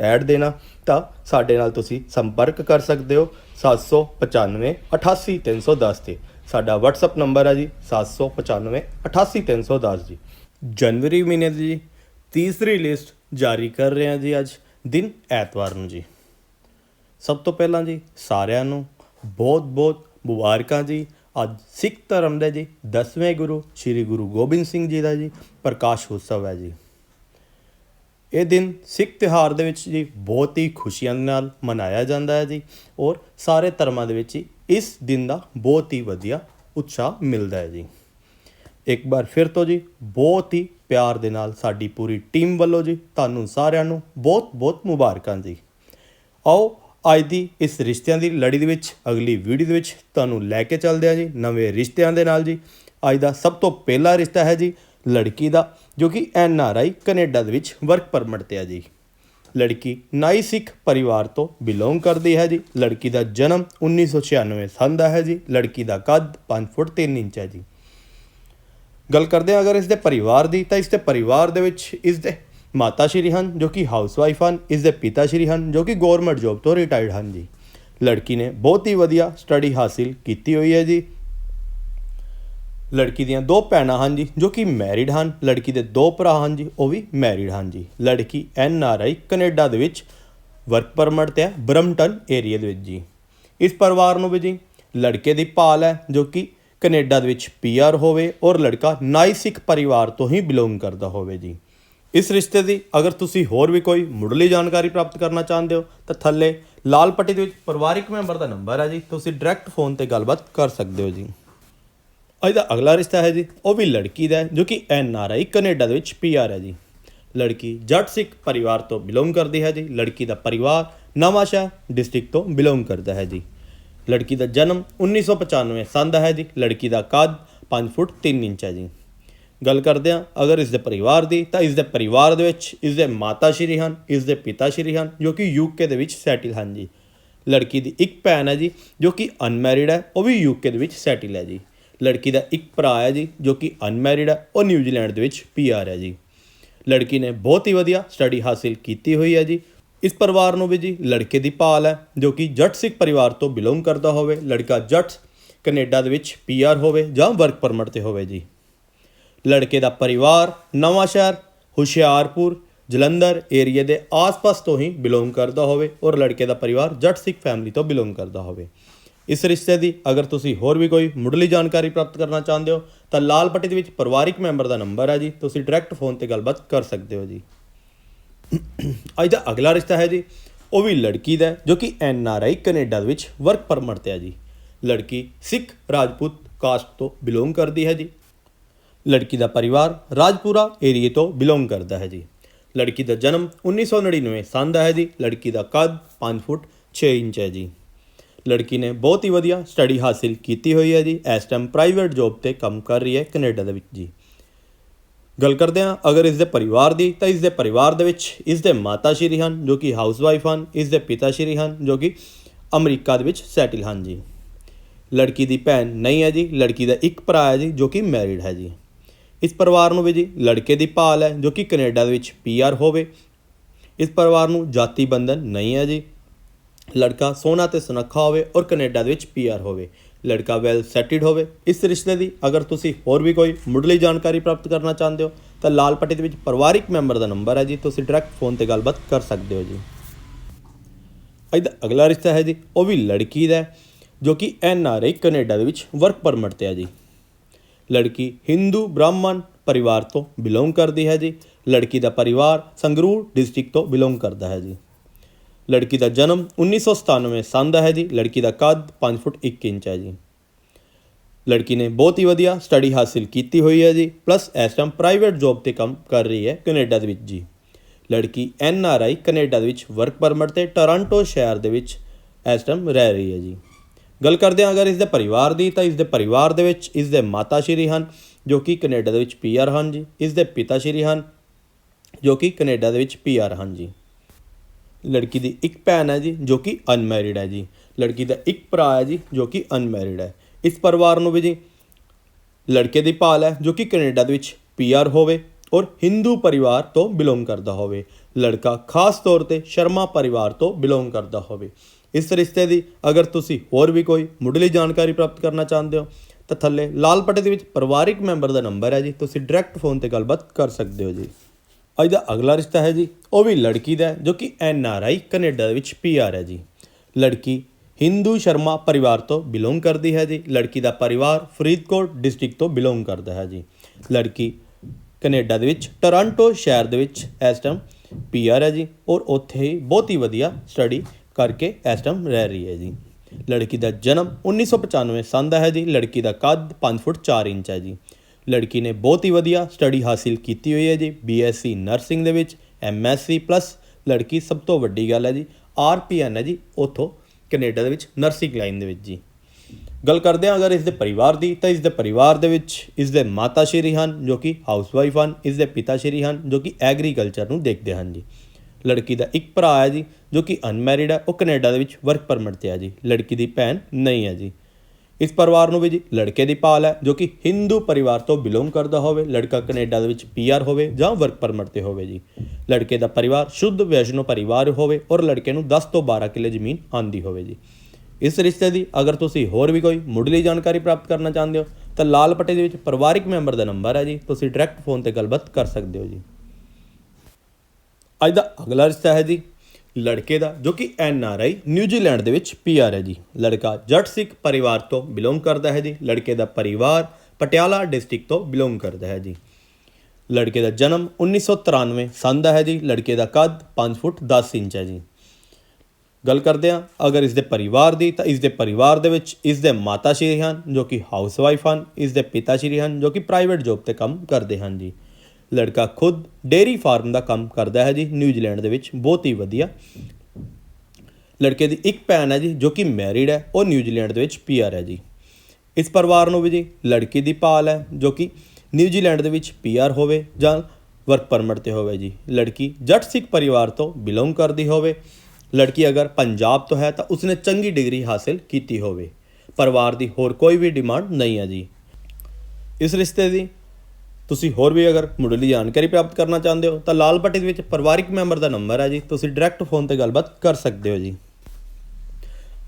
Add ਦੇਣਾ, ਤਾਂ ਸਾਡੇ ਨਾਲ ਤੁਸੀਂ ਸੰਪਰਕ ਕਰ ਸਕਦੇ ਹੋ 795 88310 ਤੇ। ਸਾਡਾ WhatsApp ਨੰਬਰ ਹੈ ਜੀ 795 88310 ਜੀ। ਜਨਵਰੀ ਮਹੀਨੇ ਦੀ ਜੀ ਤੀਸਰੀ ਲਿਸਟ ਜਾਰੀ ਕਰ ਰਹੇ ਹਾਂ ਜੀ ਅੱਜ, ਦਿਨ ਐਤਵਾਰ ਨੂੰ ਜੀ। ਸਭ ਤੋਂ ਪਹਿਲਾਂ ਜੀ, ਸਾਰਿਆਂ ਨੂੰ ਬਹੁਤ-ਬਹੁਤ ਮੁਬਾਰਕਾਂ ਜੀ। ਅੱਜ ਸਿੱਖ ਧਰਮ ਦੇ ਜੀ 10ਵੇਂ ਗੁਰੂ, ਸ੍ਰੀ ਗੁਰੂ ਗੋਬਿੰਦ ਸਿੰਘ ਜੀ ਦਾ ਜੀ ਪ੍ਰਕਾਸ਼ ਉਤਸਵ ਹੈ ਜੀ। ਇਹ ਦਿਨ ਸਿੱਖ ਤਿਉਹਾਰ ਦੇ ਵਿੱਚ ਜੀ ਬਹੁਤ ਹੀ ਖੁਸ਼ੀਆਂ ਦੇ ਨਾਲ ਮਨਾਇਆ ਜਾਂਦਾ ਹੈ ਜੀ ਔਰ ਸਾਰੇ ਧਰਮਾਂ ਦੇ ਵਿੱਚ ਹੀ ਇਸ ਦਿਨ ਦਾ ਬਹੁਤ ਹੀ ਵਧੀਆ ਉਤਸ਼ਾਹ ਮਿਲਦਾ ਹੈ ਜੀ। ਇੱਕ ਵਾਰ ਫਿਰ ਤੋਂ ਜੀ ਬਹੁਤ ਹੀ ਪਿਆਰ ਦੇ ਨਾਲ ਸਾਡੀ ਪੂਰੀ ਟੀਮ ਵੱਲੋਂ ਜੀ ਤੁਹਾਨੂੰ ਸਾਰਿਆਂ ਨੂੰ ਬਹੁਤ-ਬਹੁਤ ਮੁਬਾਰਕਾਂ ਜੀ। ਆਓ ਅੱਜ ਦੀ ਇਸ ਰਿਸ਼ਤਿਆਂ ਦੀ ਲੜੀ ਦੇ ਵਿੱਚ ਅਗਲੀ ਵੀਡੀਓ ਦੇ ਵਿੱਚ ਤੁਹਾਨੂੰ ਲੈ ਕੇ ਚੱਲਦੇ ਹਾਂ ਜੀ ਨਵੇਂ ਰਿਸ਼ਤਿਆਂ ਦੇ ਨਾਲ ਜੀ। ਅੱਜ ਦਾ ਸਭ ਤੋਂ ਪਹਿਲਾ ਰਿਸ਼ਤਾ ਹੈ ਜੀ ਲੜਕੀ ਦਾ, ਜੋ ਕਿ ਐਨ ਆਰ ਆਈ ਕੈਨੇਡਾ ਦੇ ਵਿੱਚ ਵਰਕ ਪਰਮਿਟ ਤੇ ਹੈ ਜੀ। ਲੜਕੀ ਨਾਈ ਸਿੱਖ ਪਰਿਵਾਰ ਤੋਂ ਬਿਲੋਂਗ ਕਰਦੀ ਹੈ ਜੀ। ਲੜਕੀ ਦਾ ਜਨਮ 1996 ਸੰਨ ਦਾ ਹੈ ਜੀ। ਲੜਕੀ ਦਾ ਕੱਦ 5 ਫੁੱਟ 3 ਇੰਚ ਹੈ ਜੀ। ਗੱਲ ਕਰਦੇ ਹਾਂ ਅਗਰ ਇਸ ਦੇ ਪਰਿਵਾਰ ਦੀ, ਤਾਂ ਇਸ ਦੇ ਪਰਿਵਾਰ ਦੇ ਵਿੱਚ ਇਸ ਦੇ ਮਾਤਾ ਸ਼੍ਰੀ ਹਨ, ਜੋ ਕਿ ਹਾਊਸਵਾਈਫ ਹਨ, ਇਸ ਦੇ ਪਿਤਾ ਸ਼੍ਰੀ ਹਨ, ਜੋ ਕਿ ਗਵਰਨਮੈਂਟ ਜੌਬ ਤੋਂ ਰਿਟਾਇਰਡ ਹਨ ਜੀ। ਲੜਕੀ ਨੇ ਬਹੁਤ ਹੀ ਵਧੀਆ ਸਟੱਡੀ ਹਾਸਿਲ ਕੀਤੀ ਹੋਈ ਹੈ ਜੀ। ਲੜਕੀ ਦੀਆਂ ਦੋ ਭੈਣਾਂ ਹਨ ਜੀ, ਜੋ ਕਿ ਮੈਰਿਡ ਹਨ। ਲੜਕੀ ਦੇ ਦੋ ਭਰਾ ਹਨ ਜੀ, ਉਹ ਵੀ ਮੈਰਿਡ ਹਨ ਜੀ। ਲੜਕੀ ਐਨ ਆਰ ਆਈ ਕੈਨੇਡਾ ਦੇ ਵਿੱਚ ਵਰਕ ਪਰਮਿਟ ਤੇ ਹੈ, ਬਰਮਟਨ ਏਰੀਆ ਦੇ ਵਿੱਚ ਜੀ। ਇਸ ਪਰਿਵਾਰ ਨੂੰ ਵੀ ਜੀ ਲੜਕੇ ਦੀ ਭਾਲ ਹੈ, ਜੋ ਕਿ ਕੈਨੇਡਾ ਦੇ ਵਿੱਚ ਪੀਆਰ ਹੋਵੇ ਔਰ ਲੜਕਾ ਨਾਈ ਸਿੱਖ ਪਰਿਵਾਰ ਤੋਂ ਹੀ ਬਿਲੋਂਗ ਕਰਦਾ ਹੋਵੇ ਜੀ। ਇਸ ਰਿਸ਼ਤੇ ਦੀ ਅਗਰ ਤੁਸੀਂ ਹੋਰ ਵੀ ਕੋਈ ਮੁੱਢਲੀ ਜਾਣਕਾਰੀ ਪ੍ਰਾਪਤ ਕਰਨਾ ਚਾਹੁੰਦੇ ਹੋ, ਤਾਂ ਥੱਲੇ ਲਾਲ ਪੱਟੀ ਦੇ ਵਿੱਚ ਪਰਿਵਾਰਿਕ ਮੈਂਬਰ ਦਾ ਨੰਬਰ ਹੈ ਜੀ। ਤੁਸੀਂ ਡਾਇਰੈਕਟ ਫੋਨ ਤੇ ਗੱਲਬਾਤ ਕਰ ਸਕਦੇ ਹੋ ਜੀ। ਅੱਜ ਦਾ ਅਗਲਾ ਰਿਸ਼ਤਾ ਹੈ ਜੀ, ਉਹ ਵੀ ਲੜਕੀ ਦਾ ਜੋ ਕਿ ਐਨ ਆਰ ਆਈ ਕੈਨੇਡਾ ਦੇ ਵਿੱਚ ਪੀਆਰ ਹੈ ਜੀ। ਲੜਕੀ ਜੱਟ ਸਿੱਖ ਪਰਿਵਾਰ ਤੋਂ ਬਿਲੋਂਗ ਕਰਦੀ ਹੈ ਜੀ, ਲੜਕੀ ਦਾ ਪਰਿਵਾਰ ਨਵਾਂਸ਼ਹਿਰ ਡਿਸਟ੍ਰਿਕਟ ਤੋਂ ਬਿਲੋਂਗ ਕਰਦਾ ਹੈ ਜੀ। ਲੜਕੀ ਦਾ ਜਨਮ 1995 ਸੰਨ ਦਾ ਹੈ ਜੀ, ਲੜਕੀ ਦਾ ਕੱਦ 5 ਫੁੱਟ 3 ਇੰਚ ਹੈ ਜੀ। ਗੱਲ ਕਰਦੇ ਹਾਂ, ਅਗਰ ਇਸ ਦੇ ਪਰਿਵਾਰ ਦੀ, ਤਾਂ ਇਸ ਦੇ ਪਰਿਵਾਰ ਦੇ ਵਿੱਚ ਇਸ ਦੇ ਮਾਤਾ ਸ਼੍ਰੀ ਹਨ, ਇਸ ਦੇ ਪਿਤਾ ਸ਼੍ਰੀ ਹਨ, ਜੋ ਕਿ ਯੂਕੇ ਦੇ ਵਿੱਚ ਸੈਟਲ ਹਨ ਜੀ। ਲੜਕੀ ਦੀ ਇੱਕ ਭੈਣ ਹੈ ਜੀ, ਜੋ ਕਿ ਅਨਮੈਰਿਡ ਹੈ, ਉਹ ਵੀ ਯੂਕੇ ਦੇ ਵਿੱਚ ਸੈਟਲ ਹੈ ਜੀ। ਲੜਕੀ ਦਾ ਇੱਕ ਭਰਾ ਹੈ ਜੀ, ਜੋ ਕਿ ਅਨਮੈਰਿਡ ਹੈ, ਉਹ ਨਿਊਜ਼ੀਲੈਂਡ ਦੇ ਵਿੱਚ ਪੀਆਰ ਹੈ ਜੀ। ਲੜਕੀ ਨੇ ਬਹੁਤ ਹੀ ਵਧੀਆ ਸਟੱਡੀ ਹਾਸਿਲ ਕੀਤੀ ਹੋਈ ਹੈ ਜੀ। ਇਸ ਪਰਿਵਾਰ ਨੂੰ ਵੀ ਜੀ ਲੜਕੇ ਦੀ ਭਾਲ ਹੈ, ਜੋ ਕਿ ਜੱਟ ਸਿੱਖ ਪਰਿਵਾਰ ਤੋਂ ਬਿਲੋਂਗ ਕਰਦਾ ਹੋਵੇ, ਲੜਕਾ ਜੱਟ ਕੈਨੇਡਾ ਦੇ ਵਿੱਚ ਪੀਆਰ ਹੋਵੇ ਜਾਂ ਵਰਕ ਪਰਮਿਟ ਤੇ ਹੋਵੇ ਜੀ। ਲੜਕੇ ਦਾ ਪਰਿਵਾਰ ਨਵਾਂ ਸ਼ਹਿਰ, ਹੁਸ਼ਿਆਰਪੁਰ, ਜਲੰਧਰ ਏਰੀਆ ਦੇ ਆਸ-ਪਾਸ ਤੋਂ ਹੀ ਬਿਲੋਂਗ ਕਰਦਾ ਹੋਵੇ ਔਰ ਲੜਕੇ ਦਾ ਪਰਿਵਾਰ ਜੱਟ ਸਿੱਖ ਫੈਮਿਲੀ ਤੋਂ ਬਿਲੋਂਗ ਕਰਦਾ ਹੋਵੇ। ਇਸ ਰਿਸ਼ਤੇ ਦੀ ਅਗਰ ਤੁਸੀਂ ਹੋਰ ਵੀ ਕੋਈ ਮੁੱਢਲੀ ਜਾਣਕਾਰੀ ਪ੍ਰਾਪਤ ਕਰਨਾ ਚਾਹੁੰਦੇ ਹੋ, ਤਾਂ ਲਾਲ ਪੱਟੀ ਦੇ ਵਿੱਚ ਪਰਿਵਾਰਿਕ ਮੈਂਬਰ ਦਾ ਨੰਬਰ ਹੈ ਜੀ। ਤੁਸੀਂ ਡਾਇਰੈਕਟ ਫੋਨ ਤੇ ਗੱਲਬਾਤ ਕਰ ਸਕਦੇ ਹੋ ਜੀ। ਅੱਜ ਦਾ ਅਗਲਾ ਰਿਸ਼ਤਾ ਹੈ ਜੀ, ਉਹ ਵੀ ਲੜਕੀ ਦਾ ਜੋ ਕਿ ਐਨ ਆਰ ਆਈ ਕੈਨੇਡਾ ਦੇ ਵਿੱਚ ਵਰਕ ਪਰਮਿਟ ਤੇ ਹੈ ਜੀ। ਲੜਕੀ ਸਿੱਖ ਰਾਜਪੂਤ ਕਾਸਟ ਤੋਂ ਬਿਲੋਂਗ ਕਰਦੀ ਹੈ ਜੀ। ਲੜਕੀ ਦਾ ਪਰਿਵਾਰ ਰਾਜਪੁਰਾ ਏਰੀਏ ਤੋਂ ਬਿਲੋਂਗ ਕਰਦਾ ਹੈ ਜੀ। ਲੜਕੀ ਦਾ ਜਨਮ 1999 ਸੰਨ ਦਾ ਹੈ ਜੀ। ਲੜਕੀ ਦਾ ਕੱਦ 5 ਫੁੱਟ 6 ਇੰਚ ਹੈ ਜੀ। ਲੜਕੀ ਨੇ ਬਹੁਤ ਹੀ ਵਧੀਆ ਸਟੱਡੀ ਹਾਸਿਲ ਕੀਤੀ ਹੋਈ ਹੈ ਜੀ। ਇਸ ਟਾਈਮ ਪ੍ਰਾਈਵੇਟ ਜੌਬ ਤੇ ਕੰਮ ਕਰ ਰਹੀ ਹੈ ਕੈਨੇਡਾ ਦੇ ਵਿੱਚ ਜੀ। ਗੱਲ ਕਰਦੇ ਹਾਂ, ਅਗਰ ਇਸ ਦੇ ਪਰਿਵਾਰ ਦੀ, ਤਾਂ ਇਸ ਦੇ ਪਰਿਵਾਰ ਦੇ ਵਿੱਚ ਇਸ ਦੇ ਮਾਤਾ ਸ਼੍ਰੀ ਹਨ, ਜੋ ਕਿ ਹਾਊਸਵਾਈਫ ਹਨ, ਇਸ ਦੇ ਪਿਤਾ ਸ਼੍ਰੀ ਹਨ, ਜੋ ਕਿ ਅਮਰੀਕਾ ਦੇ ਵਿੱਚ ਸੈਟਲ ਹਨ ਜੀ। ਲੜਕੀ ਦੀ ਭੈਣ ਨਹੀਂ ਹੈ ਜੀ, ਲੜਕੀ ਦਾ ਇੱਕ ਭਰਾ ਹੈ ਜੀ, ਜੋ ਕਿ ਮੈਰਿਡ ਹੈ ਜੀ। ਇਸ ਪਰਿਵਾਰ ਨੂੰ ਵੀ ਜੀ ਲੜਕੇ ਦੀ ਭਾਲ ਹੈ, ਜੋ ਕਿ ਕੈਨੇਡਾ ਦੇ ਵਿੱਚ ਪੀਆਰ ਹੋਵੇ। ਇਸ ਪਰਿਵਾਰ ਨੂੰ ਜਾਤੀ ਬੰਧਨ ਨਹੀਂ ਹੈ ਜੀ। ਲੜਕਾ ਸੋਹਣਾ ਤੇ ਸੁਨੱਖਾ ਹੋਵੇ ਔਰ ਕੈਨੇਡਾ ਦੇ ਵਿੱਚ ਪੀਆਰ ਹੋਵੇ। ਲੜਕਾ ਵੈਲ ਸੈਟਲਡ ਹੋਵੇ। ਇਸ ਰਿਸ਼ਤੇ ਦੀ ਅਗਰ ਤੁਸੀਂ ਹੋਰ ਵੀ ਕੋਈ ਮੁੱਢਲੀ ਜਾਣਕਾਰੀ ਪ੍ਰਾਪਤ ਕਰਨਾ ਚਾਹੁੰਦੇ ਹੋ, ਤਾਂ ਲਾਲ ਪੱਟੀ ਦੇ ਵਿੱਚ ਪਰਿਵਾਰਿਕ ਮੈਂਬਰ ਦਾ ਨੰਬਰ ਹੈ ਜੀ। ਤੁਸੀਂ ਡਾਇਰੈਕਟ ਫੋਨ ਤੇ ਗੱਲਬਾਤ ਕਰ ਸਕਦੇ ਹੋ ਜੀ। ਇਹਦਾ ਅਗਲਾ ਰਿਸ਼ਤਾ ਹੈ ਜੀ, ਉਹ ਵੀ ਲੜਕੀ ਦਾ ਜੋ ਕਿ ਐਨ ਆਰ ਆਈ ਕੈਨੇਡਾ ਦੇ ਵਿੱਚ ਵਰਕ ਪਰਮਿਟ ਤੇ ਹੈ ਜੀ। ਲੜਕੀ ਹਿੰਦੂ ਬ੍ਰਾਹਮਣ ਪਰਿਵਾਰ ਤੋਂ ਬਿਲੋਂਗ ਕਰਦੀ ਹੈ ਜੀ। ਲੜਕੀ ਦਾ ਪਰਿਵਾਰ ਸੰਗਰੂਰ ਡਿਸਟ੍ਰਿਕਟ ਤੋਂ ਬਿਲੋਂਗ ਕਰਦਾ ਹੈ ਜੀ। ਲੜਕੀ ਦਾ ਜਨਮ 1997 ਸੰਨ ਦਾ ਹੈ ਜੀ, ਲੜਕੀ ਦਾ ਕੱਦ 5 ਫੁੱਟ 1 ਇੰਚ ਹੈ ਜੀ। ਲੜਕੀ ਨੇ ਬਹੁਤ ਹੀ ਵਧੀਆ ਸਟੱਡੀ ਹਾਸਿਲ ਕੀਤੀ ਹੋਈ ਹੈ ਜੀ ਪਲੱਸ ਇਸ ਟਾਈਮ ਪ੍ਰਾਈਵੇਟ ਜੌਬ ਤੇ ਕੰਮ ਕਰ ਰਹੀ ਹੈ ਕੈਨੇਡਾ ਦੇ ਵਿੱਚ ਜੀ। ਲੜਕੀ ਐਨ ਆਰ ਆਈ ਕੈਨੇਡਾ ਦੇ ਵਿੱਚ ਵਰਕ ਪਰਮਿਟ ਤੇ ਟੋਰਾਂਟੋ ਸ਼ਹਿਰ ਦੇ ਵਿੱਚ ਇਸ ਟਾਈਮ ਰਹਿ ਰਹੀ ਹੈ ਜੀ। ਗੱਲ ਕਰਦੇ ਹਾਂ ਅਗਰ ਇਸ ਦੇ ਪਰਿਵਾਰ ਦੀ, ਤਾਂ ਇਸ ਦੇ ਪਰਿਵਾਰ ਦੇ ਵਿੱਚ ਇਸ ਦੇ ਮਾਤਾ ਸ਼੍ਰੀ ਹਨ, ਜੋ ਕਿ ਕੈਨੇਡਾ ਦੇ ਵਿੱਚ ਪੀਆਰ ਹਨ ਜੀ। ਇਸ ਦੇ ਪਿਤਾ ਸ਼੍ਰੀ ਹਨ, ਜੋ ਕਿ ਕੈਨੇਡਾ ਦੇ ਵਿੱਚ ਪੀਆਰ ਹਨ ਜੀ। ਲੜਕੀ ਦੀ ਇੱਕ ਭੈਣ ਹੈ ਜੀ, ਜੋ ਕਿ ਅਨਮੈਰਿਡ ਹੈ ਜੀ। ਲੜਕੀ ਦਾ ਇੱਕ ਭਰਾ ਹੈ ਜੀ, ਜੋ ਕਿ ਅਨਮੈਰਿਡ ਹੈ। ਇਸ ਪਰਿਵਾਰ ਨੂੰ ਵੀ ਜੀ ਲੜਕੇ ਦੀ ਭਾਲ ਹੈ, ਜੋ ਕਿ ਕੈਨੇਡਾ ਦੇ ਵਿੱਚ ਪੀਆਰ ਹੋਵੇ ਔਰ ਹਿੰਦੂ ਪਰਿਵਾਰ ਤੋਂ ਬਿਲੋਂਗ ਕਰਦਾ ਹੋਵੇ। ਲੜਕਾ ਖਾਸ ਤੌਰ ਤੇ ਸ਼ਰਮਾ ਪਰਿਵਾਰ ਤੋਂ ਬਿਲੋਂਗ ਕਰਦਾ ਹੋਵੇ। ਇਸ ਰਿਸ਼ਤੇ ਦੀ ਅਗਰ ਤੁਸੀਂ ਹੋਰ ਵੀ ਕੋਈ ਮੁੱਢਲੀ ਜਾਣਕਾਰੀ ਪ੍ਰਾਪਤ ਕਰਨਾ ਚਾਹੁੰਦੇ ਹੋ, ਤਾਂ ਥੱਲੇ ਲਾਲ ਪੱਟੇ ਦੇ ਵਿੱਚ ਪਰਿਵਾਰਿਕ ਮੈਂਬਰ ਦਾ ਨੰਬਰ ਹੈ ਜੀ। ਤੁਸੀਂ ਡਾਇਰੈਕਟ ਫੋਨ ਤੇ ਗੱਲਬਾਤ ਕਰ ਸਕਦੇ ਹੋ ਜੀ। ਅੱਜ ਦਾ ਅਗਲਾ ਰਿਸ਼ਤਾ ਹੈ ਜੀ, ਉਹ ਵੀ ਲੜਕੀ ਦਾ ਜੋ ਕਿ ਐਨ ਆਰ ਆਈ ਕੈਨੇਡਾ ਦੇ ਵਿੱਚ ਪੀ ਆਰ ਹੈ ਜੀ। ਲੜਕੀ ਹਿੰਦੂ ਸ਼ਰਮਾ ਪਰਿਵਾਰ ਤੋਂ ਬਿਲੋਂਗ ਕਰਦੀ ਹੈ ਜੀ। ਲੜਕੀ ਦਾ ਪਰਿਵਾਰ ਫਰੀਦਕੋਟ ਡਿਸਟ੍ਰਿਕਟ ਤੋਂ ਬਿਲੋਂਗ ਕਰਦਾ ਹੈ ਜੀ। ਲੜਕੀ ਕੈਨੇਡਾ ਦੇ ਵਿੱਚ, ਟੋਰਾਂਟੋ ਸ਼ਹਿਰ ਦੇ ਵਿੱਚ ਇਸ ਟਾਈਮ ਪੀ ਆਰ ਹੈ ਜੀ ਔਰ ਉੱਥੇ ਹੀ ਬਹੁਤ ਹੀ ਵਧੀਆ ਸਟੱਡੀ ਕਰਕੇ ਇਸ ਟਾਈਮ ਰਹਿ ਰਹੀ ਹੈ ਜੀ। ਲੜਕੀ ਦਾ ਜਨਮ 1995 ਸੰਨ ਦਾ ਹੈ ਜੀ। ਲੜਕੀ ਦਾ ਕੱਦ 5 ਫੁੱਟ 4 ਇੰਚ ਹੈ ਜੀ। ਲੜਕੀ ਨੇ ਬਹੁਤ ਹੀ ਵਧੀਆ ਸਟੱਡੀ ਹਾਸਿਲ ਕੀਤੀ ਹੋਈ ਹੈ ਜੀ ਬੀਐਸਸੀ ਨਰਸਿੰਗ ਦੇ ਵਿੱਚ ਐਮਐਸਸੀ ਪਲੱਸ ਲੜਕੀ ਸਭ ਤੋਂ ਵੱਡੀ ਗੱਲ ਹੈ ਜੀ ਆਰਪੀਐਨ ਹੈ ਜੀ, ਉਥੋਂ ਕੈਨੇਡਾ ਦੇ ਵਿੱਚ ਨਰਸਿੰਗ ਲਾਈਨ ਦੇ ਵਿੱਚ ਜੀ। ਗੱਲ ਕਰਦੇ ਹਾਂ ਅਗਰ ਇਸ ਦੇ ਪਰਿਵਾਰ ਦੀ, ਤਾਂ ਇਸ ਦੇ ਪਰਿਵਾਰ ਦੇ ਵਿੱਚ ਇਸ ਦੇ ਮਾਤਾ ਸ਼੍ਰੀ ਹਨ, ਜੋ ਕਿ ਹਾਊਸਵਾਈਫ ਹਨ ਇਸ ਦੇ ਪਿਤਾ ਸ਼੍ਰੀ ਹਨ, ਜੋ ਕਿ ਐਗਰੀਕਲਚਰ ਨੂੰ ਦੇਖਦੇ ਹਨ ਜੀ। ਲੜਕੀ ਦਾ ਇੱਕ ਭਰਾ ਹੈ ਜੀ, ਜੋ ਕਿ ਅਨਮੈਰਿਡ ਹੈ, ਉਹ ਕੈਨੇਡਾ ਦੇ ਵਿੱਚ ਵਰਕ ਪਰਮਿਟ ਤੇ ਹੈ ਜੀ। ਲੜਕੀ ਦੀ ਭੈਣ ਨਹੀਂ ਹੈ ਜੀ। ਇਸ ਪਰਿਵਾਰ ਨੂੰ ਵੀ ਜੀ ਲੜਕੇ ਦੀ ਪਾਲ ਹੈ, ਜੋ ਕਿ ਹਿੰਦੂ ਪਰਿਵਾਰ ਤੋਂ ਬਿਲੋਂਗ ਕਰਦਾ ਹੋਵੇ, ਲੜਕਾ ਕੈਨੇਡਾ ਦੇ ਵਿੱਚ ਪੀਆਰ ਹੋਵੇ ਜਾਂ ਵਰਕ ਪਰਮਿਟ ਤੇ ਹੋਵੇ ਜੀ। ਲੜਕੇ ਦਾ ਪਰਿਵਾਰ ਸ਼ੁੱਧ ਵੈਸ਼ਨੋ ਪਰਿਵਾਰ ਹੋਵੇ ਔਰ ਲੜਕੇ ਨੂੰ 10 ਤੋਂ 12 ਕਿੱਲੇ ਜ਼ਮੀਨ ਆਂਦੀ ਹੋਵੇ ਜੀ। ਇਸ ਰਿਸ਼ਤੇ ਦੀ ਅਗਰ ਤੁਸੀਂ ਹੋਰ ਵੀ ਕੋਈ ਮੁੱਢਲੀ ਜਾਣਕਾਰੀ ਪ੍ਰਾਪਤ ਕਰਨਾ ਚਾਹੁੰਦੇ ਹੋ, ਤਾਂ ਲਾਲ ਪੱਟੇ ਦੇ ਵਿੱਚ ਪਰਿਵਾਰਿਕ ਮੈਂਬਰ ਦਾ ਨੰਬਰ ਹੈ ਜੀ, ਤੁਸੀਂ ਡਾਇਰੈਕਟ ਫੋਨ ਤੇ ਗੱਲਬਾਤ ਕਰ ਸਕਦੇ ਹੋ ਜੀ। ਅੱਜ ਦਾ ਅਗਲਾ ਰਿਸ਼ਤਾ ਹੈ ਜੀ ਲੜਕੇ ਦਾ, ਜੋ ਕਿ ਐਨ ਆਰ ਆਈ ਨਿਊਜ਼ੀਲੈਂਡ ਦੇ ਵਿੱਚ ਪੀ ਆਰ ਹੈ ਜੀ। ਲੜਕਾ ਜੱਟ ਸਿੱਖ ਪਰਿਵਾਰ ਤੋਂ ਬਿਲੋਂਗ ਕਰਦਾ ਹੈ ਜੀ। ਲੜਕੇ ਦਾ ਪਰਿਵਾਰ ਪਟਿਆਲਾ ਡਿਸਟ੍ਰਿਕਟ ਤੋਂ ਬਿਲੋਂਗ ਕਰਦਾ ਹੈ ਜੀ। ਲੜਕੇ ਦਾ ਜਨਮ 1993 ਸੰਨ ਦਾ ਹੈ ਜੀ। ਲੜਕੇ ਦਾ ਕੱਦ 5 ਫੁੱਟ 10 ਇੰਚ ਹੈ ਜੀ। ਗੱਲ ਕਰਦੇ ਹਾਂ, ਅਗਰ ਇਸ ਦੇ ਪਰਿਵਾਰ ਦੀ, ਤਾਂ ਇਸ ਦੇ ਪਰਿਵਾਰ ਦੇ ਵਿੱਚ ਇਸ ਦੇ ਮਾਤਾ ਸ਼੍ਰੀ ਹਨ, ਜੋ ਕਿ ਹਾਊਸਵਾਈਫ ਹਨ, ਇਸ ਦੇ ਪਿਤਾ ਸ਼੍ਰੀ ਹਨ, ਜੋ ਕਿ ਪ੍ਰਾਈਵੇਟ ਜੌਬ ਤੇ ਕੰਮ ਕਰਦੇ ਹਨ ਜੀ। ਲੜਕਾ ਖੁਦ ਡੇਰੀ ਫਾਰਮ ਦਾ ਕੰਮ ਕਰਦਾ ਹੈ ਜੀ, ਨਿਊਜ਼ੀਲੈਂਡ ਦੇ ਵਿੱਚ, ਬਹੁਤ ਹੀ ਵਧੀਆ। ਲੜਕੇ ਦੀ ਇੱਕ ਭੈਣ ਹੈ ਜੀ, ਜੋ ਕਿ ਮੈਰਿਡ ਹੈ, ਉਹ ਨਿਊਜ਼ੀਲੈਂਡ ਦੇ ਵਿੱਚ ਪੀਆਰ ਹੈ ਜੀ। ਇਸ ਪਰਿਵਾਰ ਨੂੰ ਵੀ ਜੀ, ਲੜਕੀ ਦੀ ਭਾਲ ਹੈ, ਜੋ ਕਿ ਨਿਊਜ਼ੀਲੈਂਡ ਦੇ ਵਿੱਚ ਪੀਆਰ ਹੋਵੇ ਜਾਂ ਵਰਕ ਪਰਮਿਟ ਤੇ ਹੋਵੇ ਜੀ। ਲੜਕੀ ਜੱਟ ਸਿੱਖ ਪਰਿਵਾਰ ਤੋਂ ਬਿਲੋਂਗ ਕਰਦੀ ਹੋਵੇ। ਲੜਕੀ ਅਗਰ ਪੰਜਾਬ ਤੋਂ ਹੈ, ਤਾਂ ਉਸਨੇ ਚੰਗੀ ਡਿਗਰੀ ਹਾਸਲ ਕੀਤੀ ਹੋਵੇ। ਪਰਿਵਾਰ ਦੀ ਹੋਰ ਕੋਈ ਵੀ ਡਿਮਾਂਡ ਨਹੀਂ ਹੈ ਜੀ। ਇਸ ਰਿਸ਼ਤੇ ਦੀ ਤੁਸੀਂ ਹੋਰ ਵੀ ਅਗਰ ਮੁੱਢਲੀ ਜਾਣਕਾਰੀ ਪ੍ਰਾਪਤ ਕਰਨਾ ਚਾਹੁੰਦੇ ਹੋ, ਤਾਂ ਲਾਲ ਪੱਟੀ ਦੇ ਵਿੱਚ ਪਰਿਵਾਰਿਕ ਮੈਂਬਰ ਦਾ ਨੰਬਰ ਹੈ ਜੀ। ਤੁਸੀਂ ਡਾਇਰੈਕਟ ਫੋਨ ਤੇ ਗੱਲਬਾਤ ਕਰ ਸਕਦੇ ਹੋ ਜੀ।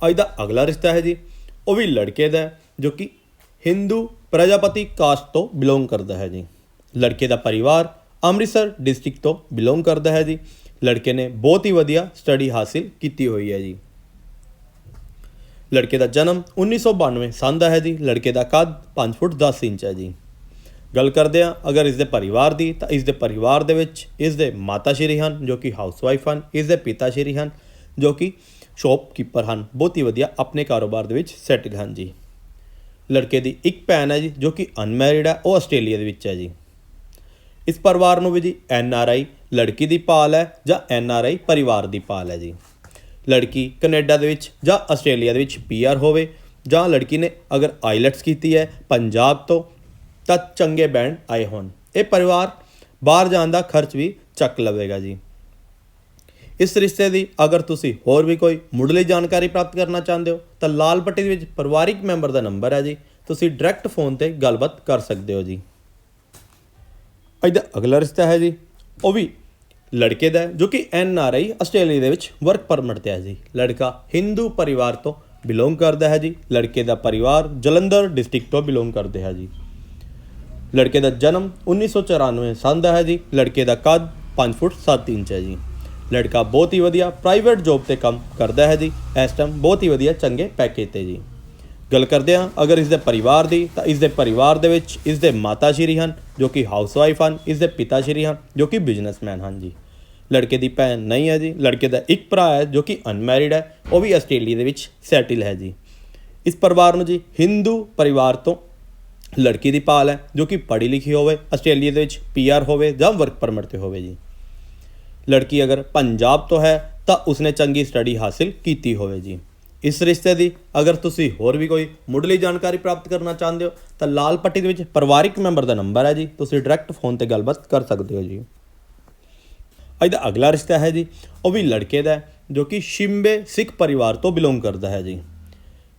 ਅੱਜ ਦਾ ਅਗਲਾ ਰਿਸ਼ਤਾ ਹੈ ਜੀ। ਉਹ ਵੀ ਲੜਕੇ ਦਾ ਜੋ ਕਿ ਹਿੰਦੂ ਪ੍ਰਜਾਪਤੀ ਕਾਸਟ ਤੋਂ ਬਿਲੋਂਗ ਕਰਦਾ ਹੈ ਜੀ। ਲੜਕੇ ਦਾ ਪਰਿਵਾਰ ਅੰਮ੍ਰਿਤਸਰ ਡਿਸਟ੍ਰਿਕਟ ਤੋਂ ਬਿਲੋਂਗ ਕਰਦਾ ਹੈ ਜੀ। ਲੜਕੇ ਨੇ ਬਹੁਤ ਹੀ ਵਧੀਆ ਸਟੱਡੀ ਹਾਸਿਲ ਕੀਤੀ ਹੋਈ ਹੈ ਜੀ। ਲੜਕੇ ਦਾ ਜਨਮ 1992 ਸੰਨ ਦਾ ਹੈ ਜੀ। ਲੜਕੇ ਦਾ ਕੱਦ 5 ਫੁੱਟ 10 ਇੰਚ ਹੈ ਜੀ। ਗੱਲ ਕਰਦੇ ਹਾਂ, ਅਗਰ ਇਸ ਦੇ ਪਰਿਵਾਰ ਦੀ, ਤਾਂ ਇਸ ਦੇ ਪਰਿਵਾਰ ਦੇ ਵਿੱਚ ਇਸ ਦੇ ਮਾਤਾ ਸ਼੍ਰੀ ਹਨ, ਜੋ ਕਿ ਹਾਊਸਵਾਈਫ ਹਨ, ਇਸ ਦੇ ਪਿਤਾ ਸ਼੍ਰੀ ਹਨ, ਜੋ ਕਿ ਸ਼ੌਪਕੀਪਰ ਹਨ। ਬਹੁਤ ਹੀ ਵਧੀਆ ਆਪਣੇ ਕਾਰੋਬਾਰ ਦੇ ਵਿੱਚ ਸੈਟਲ ਹਨ ਜੀ। ਲੜਕੇ ਦੀ ਇੱਕ ਭੈਣ ਹੈ ਜੀ, ਜੋ ਕਿ ਅਨਮੈਰਿਡ ਹੈ, ਉਹ ਆਸਟ੍ਰੇਲੀਆ ਦੇ ਵਿੱਚ ਹੈ ਜੀ। ਇਸ ਪਰਿਵਾਰ ਨੂੰ ਵੀ ਜੀ ਐਨ ਆਰ ਆਈ ਲੜਕੀ ਦੀ ਪਾਲ ਹੈ ਜਾਂ ਐਨ ਆਰ ਆਈ ਪਰਿਵਾਰ ਦੀ ਪਾਲ ਹੈ ਜੀ। ਲੜਕੀ ਕੈਨੇਡਾ ਦੇ ਵਿੱਚ ਜਾਂ ਆਸਟ੍ਰੇਲੀਆ ਦੇ ਵਿੱਚ ਪੀਆਰ ਹੋਵੇ ਜਾਂ ਲੜਕੀ ਨੇ ਅਗਰ ਆਈਲੈਟਸ ਕੀਤੀ ਹੈ, ਪੰਜਾਬ ਤੋਂ ਤਾਂ ਚੰਗੇ ਬੈਂਡ ਆਏ ਹੋਣ। ਇਹ ਪਰਿਵਾਰ ਬਾਹਰ ਜਾਣ ਦਾ ਖਰਚ ਵੀ ਚੱਕ ਲਵੇਗਾ ਜੀ। ਇਸ ਰਿਸ਼ਤੇ ਦੀ ਅਗਰ ਤੁਸੀਂ ਹੋਰ ਵੀ ਕੋਈ ਮੁੱਢਲੀ ਜਾਣਕਾਰੀ ਪ੍ਰਾਪਤ ਕਰਨਾ ਚਾਹੁੰਦੇ ਹੋ, ਤਾਂ ਲਾਲ ਪੱਟੀ ਦੇ ਵਿੱਚ ਪਰਿਵਾਰਿਕ ਮੈਂਬਰ ਦਾ ਨੰਬਰ ਹੈ ਜੀ। ਤੁਸੀਂ ਡਾਇਰੈਕਟ ਫੋਨ ਤੇ ਗੱਲਬਾਤ ਕਰ ਸਕਦੇ ਹੋ ਜੀ। ਇਹਦਾ ਅਗਲਾ ਰਿਸ਼ਤਾ ਹੈ ਜੀ। ਉਹ ਵੀ ਲੜਕੇ ਦਾ ਜੋ ਕਿ ਐਨ ਆਰ ਆਈ ਆਸਟ੍ਰੇਲੀਆ ਦੇ ਵਿੱਚ ਵਰਕ ਪਰਮਿਟ ਤੇ ਹੈ ਜੀ। ਲੜਕਾ ਹਿੰਦੂ ਪਰਿਵਾਰ ਤੋਂ ਬਿਲੋਂਗ ਕਰਦਾ ਹੈ ਜੀ। ਲੜਕੇ ਦਾ ਪਰਿਵਾਰ ਜਲੰਧਰ ਡਿਸਟ੍ਰਿਕਟ ਤੋਂ ਬਿਲੋਂਗ ਕਰਦੇ ਹੈ ਜੀ। ਲੜਕੇ ਦਾ ਜਨਮ 1994 ਸੰਨ ਦਾ ਹੈ ਜੀ, ਲੜਕੇ ਦਾ ਕੱਦ 5 ਫੁੱਟ 7 ਇੰਚ ਹੈ ਜੀ। ਲੜਕਾ ਬਹੁਤ ਹੀ ਵਧੀਆ ਪ੍ਰਾਈਵੇਟ ਜੌਬ ਤੇ ਕੰਮ ਕਰਦਾ ਹੈ ਜੀ, ਇਸ ਟਾਈਮ ਬਹੁਤ ਹੀ ਵਧੀਆ ਚੰਗੇ ਪੈਕੇਜ ਤੇ ਜੀ। ਗੱਲ ਕਰਦੇ ਹਾਂ, ਅਗਰ ਇਸ ਦੇ ਪਰਿਵਾਰ ਦੀ, ਤਾਂ ਇਸ ਦੇ ਪਰਿਵਾਰ ਦੇ ਵਿੱਚ ਇਸ ਦੇ ਮਾਤਾ ਸ਼੍ਰੀ ਹਨ, ਜੋ ਕਿ ਹਾਊਸਵਾਈਫ ਹਨ ਇਸ ਦੇ ਪਿਤਾ ਸ਼੍ਰੀ ਹਨ, ਜੋ ਕਿ ਬਿਜ਼ਨਸਮੈਨ ਹਨ ਜੀ। ਲੜਕੇ ਦੀ ਭੈਣ ਨਹੀਂ ਹੈ ਜੀ, ਲੜਕੇ ਦਾ ਇੱਕ ਭਰਾ ਹੈ, ਜੋ ਕਿ ਅਨਮੈਰਿਡ ਹੈ, ਉਹ ਵੀ ਆਸਟ੍ਰੇਲੀਆ ਦੇ ਵਿੱਚ ਸੈਟਲ ਹੈ ਜੀ। ਇਸ ਪਰਿਵਾਰ ਨੂੰ ਜੀ, ਹਿੰਦੂ ਪਰਿਵਾਰ ਤੋਂ ਲੜਕੀ ਦੀ ਭਾਲ ਹੈ, ਜੋ ਕਿ ਪੜ੍ਹੀ ਲਿਖੀ ਹੋਵੇ, ਆਸਟ੍ਰੇਲੀਆ ਦੇ ਵਿੱਚ ਪੀਆਰ ਹੋਵੇ ਜਾਂ ਵਰਕ ਪਰਮਿਟ ਤੇ ਹੋਵੇ ਜੀ। ਲੜਕੀ ਅਗਰ ਪੰਜਾਬ ਤੋਂ ਹੈ, ਤਾਂ ਉਸਨੇ ਚੰਗੀ ਸਟੱਡੀ ਹਾਸਿਲ ਕੀਤੀ ਹੋਵੇ ਜੀ। ਇਸ ਰਿਸ਼ਤੇ ਦੀ ਅਗਰ ਤੁਸੀਂ ਹੋਰ ਵੀ ਕੋਈ ਮੁੱਢਲੀ ਜਾਣਕਾਰੀ ਪ੍ਰਾਪਤ ਕਰਨਾ ਚਾਹੁੰਦੇ ਹੋ, ਤਾਂ ਲਾਲ ਪੱਟੀ ਦੇ ਵਿੱਚ ਪਰਿਵਾਰਿਕ ਮੈਂਬਰ ਦਾ ਨੰਬਰ ਹੈ ਜੀ। ਤੁਸੀਂ ਡਾਇਰੈਕਟ ਫੋਨ ਤੇ ਗੱਲਬਾਤ ਕਰ ਸਕਦੇ ਹੋ ਜੀ। ਅੱਜ ਦਾ ਅਗਲਾ ਰਿਸ਼ਤਾ ਹੈ ਜੀ, ਉਹ ਵੀ ਲੜਕੇ ਦਾ ਜੋ ਕਿ ਸ਼ਿੰਬੇ ਸਿੱਖ ਪਰਿਵਾਰ ਤੋਂ ਬਿਲੋਂਗ ਕਰਦਾ ਹੈ ਜੀ।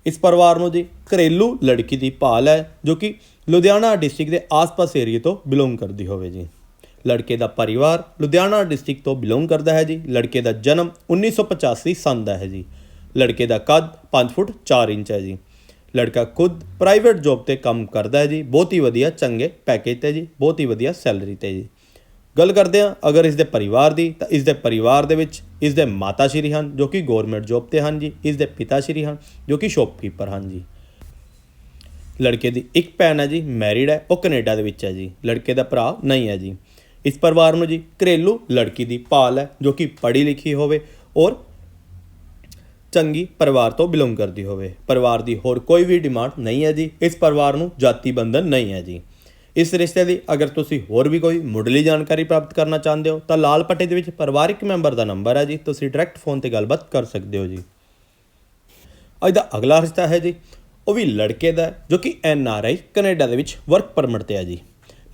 ਇਸ ਪਰਿਵਾਰ ਨੂੰ ਜੀ ਘਰੇਲੂ ਲੜਕੀ ਦੀ ਭਾਲ ਹੈ, ਜੋ ਕਿ ਲੁਧਿਆਣਾ ਡਿਸਟ੍ਰਿਕਟ ਦੇ ਆਸ-ਪਾਸ ਏਰੀਏ ਤੋਂ ਬਿਲੋਂਗ ਕਰਦੀ ਹੋਵੇ ਜੀ। ਲੜਕੇ ਦਾ ਪਰਿਵਾਰ ਲੁਧਿਆਣਾ ਡਿਸਟ੍ਰਿਕਟ ਤੋਂ ਬਿਲੋਂਗ ਕਰਦਾ ਹੈ ਜੀ। ਲੜਕੇ ਦਾ ਜਨਮ 1985 ਸੰਨ ਦਾ ਹੈ ਜੀ। ਲੜਕੇ ਦਾ ਕੱਦ 5 ਫੁੱਟ 4 ਇੰਚ ਹੈ ਜੀ। ਲੜਕਾ ਖੁਦ ਪ੍ਰਾਈਵੇਟ ਜੌਬ ਤੇ ਕੰਮ ਕਰਦਾ ਹੈ ਜੀ। ਬਹੁਤ ਹੀ ਵਧੀਆ ਚੰਗੇ ਪੈਕੇਜ ਤੇ ਜੀ। ਬਹੁਤ ਹੀ ਵਧੀਆ ਸੈਲਰੀ ਤੇ ਜੀ। ਗੱਲ ਕਰਦੇ ਹਾਂ, ਅਗਰ ਇਸ ਦੇ ਪਰਿਵਾਰ ਦੀ, ਤਾਂ ਇਸ ਦੇ ਪਰਿਵਾਰ ਦੇ ਵਿੱਚ ਇਸ ਦੇ ਮਾਤਾ ਸ਼੍ਰੀ ਹਨ, ਜੋ ਕਿ ਗਵਰਨਮੈਂਟ ਜੌਬ ਤੇ ਹਨ ਜੀ ਇਸ ਦੇ ਪਿਤਾ ਸ਼੍ਰੀ ਹਨ, ਜੋ ਕਿ ਸ਼ੌਪਕੀਪਰ ਹਨ ਜੀ। ਲੜਕੇ ਦੀ ਇੱਕ ਭੈਣ ਹੈ ਜੀ ਮੈਰਿਡ ਹੈ, ਉਹ ਕੈਨੇਡਾ ਦੇ ਵਿੱਚ ਹੈ ਜੀ, ਲੜਕੇ ਦਾ ਭਰਾ ਨਹੀਂ ਹੈ ਜੀ। ਇਸ ਪਰਿਵਾਰ ਨੂੰ ਜੀ, ਘਰੇਲੂ ਲੜਕੀ ਦੀ ਭਾਲ ਹੈ, ਜੋ ਕਿ ਪੜ੍ਹੀ ਲਿਖੀ ਹੋਵੇ ਔਰ ਚੰਗੀ ਪਰਿਵਾਰ ਤੋਂ ਬਿਲੋਂਗ ਕਰਦੀ ਹੋਵੇ। ਪਰਿਵਾਰ ਦੀ ਹੋਰ ਕੋਈ ਵੀ ਡਿਮਾਂਡ ਨਹੀਂ ਹੈ ਜੀ, ਇਸ ਪਰਿਵਾਰ ਨੂੰ ਜਾਤੀ ਬੰਧਨ ਨਹੀਂ ਹੈ ਜੀ। ਇਸ ਰਿਸ਼ਤੇ ਦੀ ਅਗਰ ਤੁਸੀਂ ਹੋਰ ਵੀ ਕੋਈ ਮੁੱਢਲੀ ਜਾਣਕਾਰੀ ਪ੍ਰਾਪਤ ਕਰਨਾ ਚਾਹੁੰਦੇ ਹੋ, ਤਾਂ ਲਾਲ ਪੱਟੇ ਦੇ ਵਿੱਚ ਪਰਿਵਾਰਿਕ ਮੈਂਬਰ ਦਾ ਨੰਬਰ ਹੈ ਜੀ। ਤੁਸੀਂ ਡਾਇਰੈਕਟ ਫੋਨ ਤੇ ਗੱਲਬਾਤ ਕਰ ਸਕਦੇ ਹੋ ਜੀ। ਅੱਜ ਦਾ ਅਗਲਾ ਰਿਸ਼ਤਾ ਹੈ ਜੀ, ਉਹ ਵੀ ਲੜਕੇ ਦਾ ਜੋ ਕਿ ਐਨ ਆਰ ਆਈ ਕੈਨੇਡਾ ਦੇ ਵਿੱਚ ਵਰਕ ਪਰਮਿਟ ਤੇ ਹੈ ਜੀ।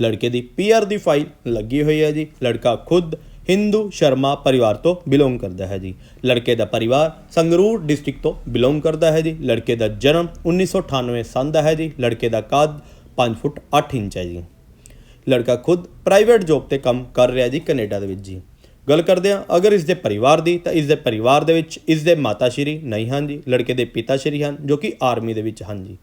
ਲੜਕੇ ਦੀ ਪੀਆਰ ਦੀ ਫਾਈਲ ਲੱਗੀ ਹੋਈ ਹੈ ਜੀ। ਲੜਕਾ ਖੁਦ ਹਿੰਦੂ ਸ਼ਰਮਾ ਪਰਿਵਾਰ ਤੋਂ ਬਿਲੋਂਗ ਕਰਦਾ ਹੈ ਜੀ। ਲੜਕੇ ਦਾ ਪਰਿਵਾਰ ਸੰਗਰੂਰ ਡਿਸਟ੍ਰਿਕਟ ਤੋਂ ਬਿਲੋਂਗ ਕਰਦਾ ਹੈ ਜੀ। ਲੜਕੇ ਦਾ ਜਨਮ 1998 ਸੰਨ ਦਾ ਹੈ ਜੀ। ਲੜਕੇ ਦਾ ਕੱਦ 5 ਫੁੱਟ 8 ਇੰਚ ਹੈ ਜੀ। ਲੜਕਾ ਖੁਦ ਪ੍ਰਾਈਵੇਟ ਜੌਬ ਤੇ ਕੰਮ ਕਰ ਰਿਹਾ ਜੀ ਕੈਨੇਡਾ ਦੇ ਵਿੱਚ ਜੀ। ਗੱਲ ਕਰਦੇ ਹਾਂ, ਅਗਰ ਇਸ ਦੇ ਪਰਿਵਾਰ ਦੀ, ਤਾਂ ਇਸ ਦੇ ਪਰਿਵਾਰ ਦੇ ਵਿੱਚ ਇਸ ਦੇ ਮਾਤਾ ਸ਼੍ਰੀ ਨਹੀਂ ਹਨ ਜੀ, ਲੜਕੇ ਦੇ ਪਿਤਾ ਸ਼੍ਰੀ ਹਨ, ਜੋ ਕਿ ਆਰਮੀ ਦੇ ਵਿੱਚ ਹਨ ਜੀ।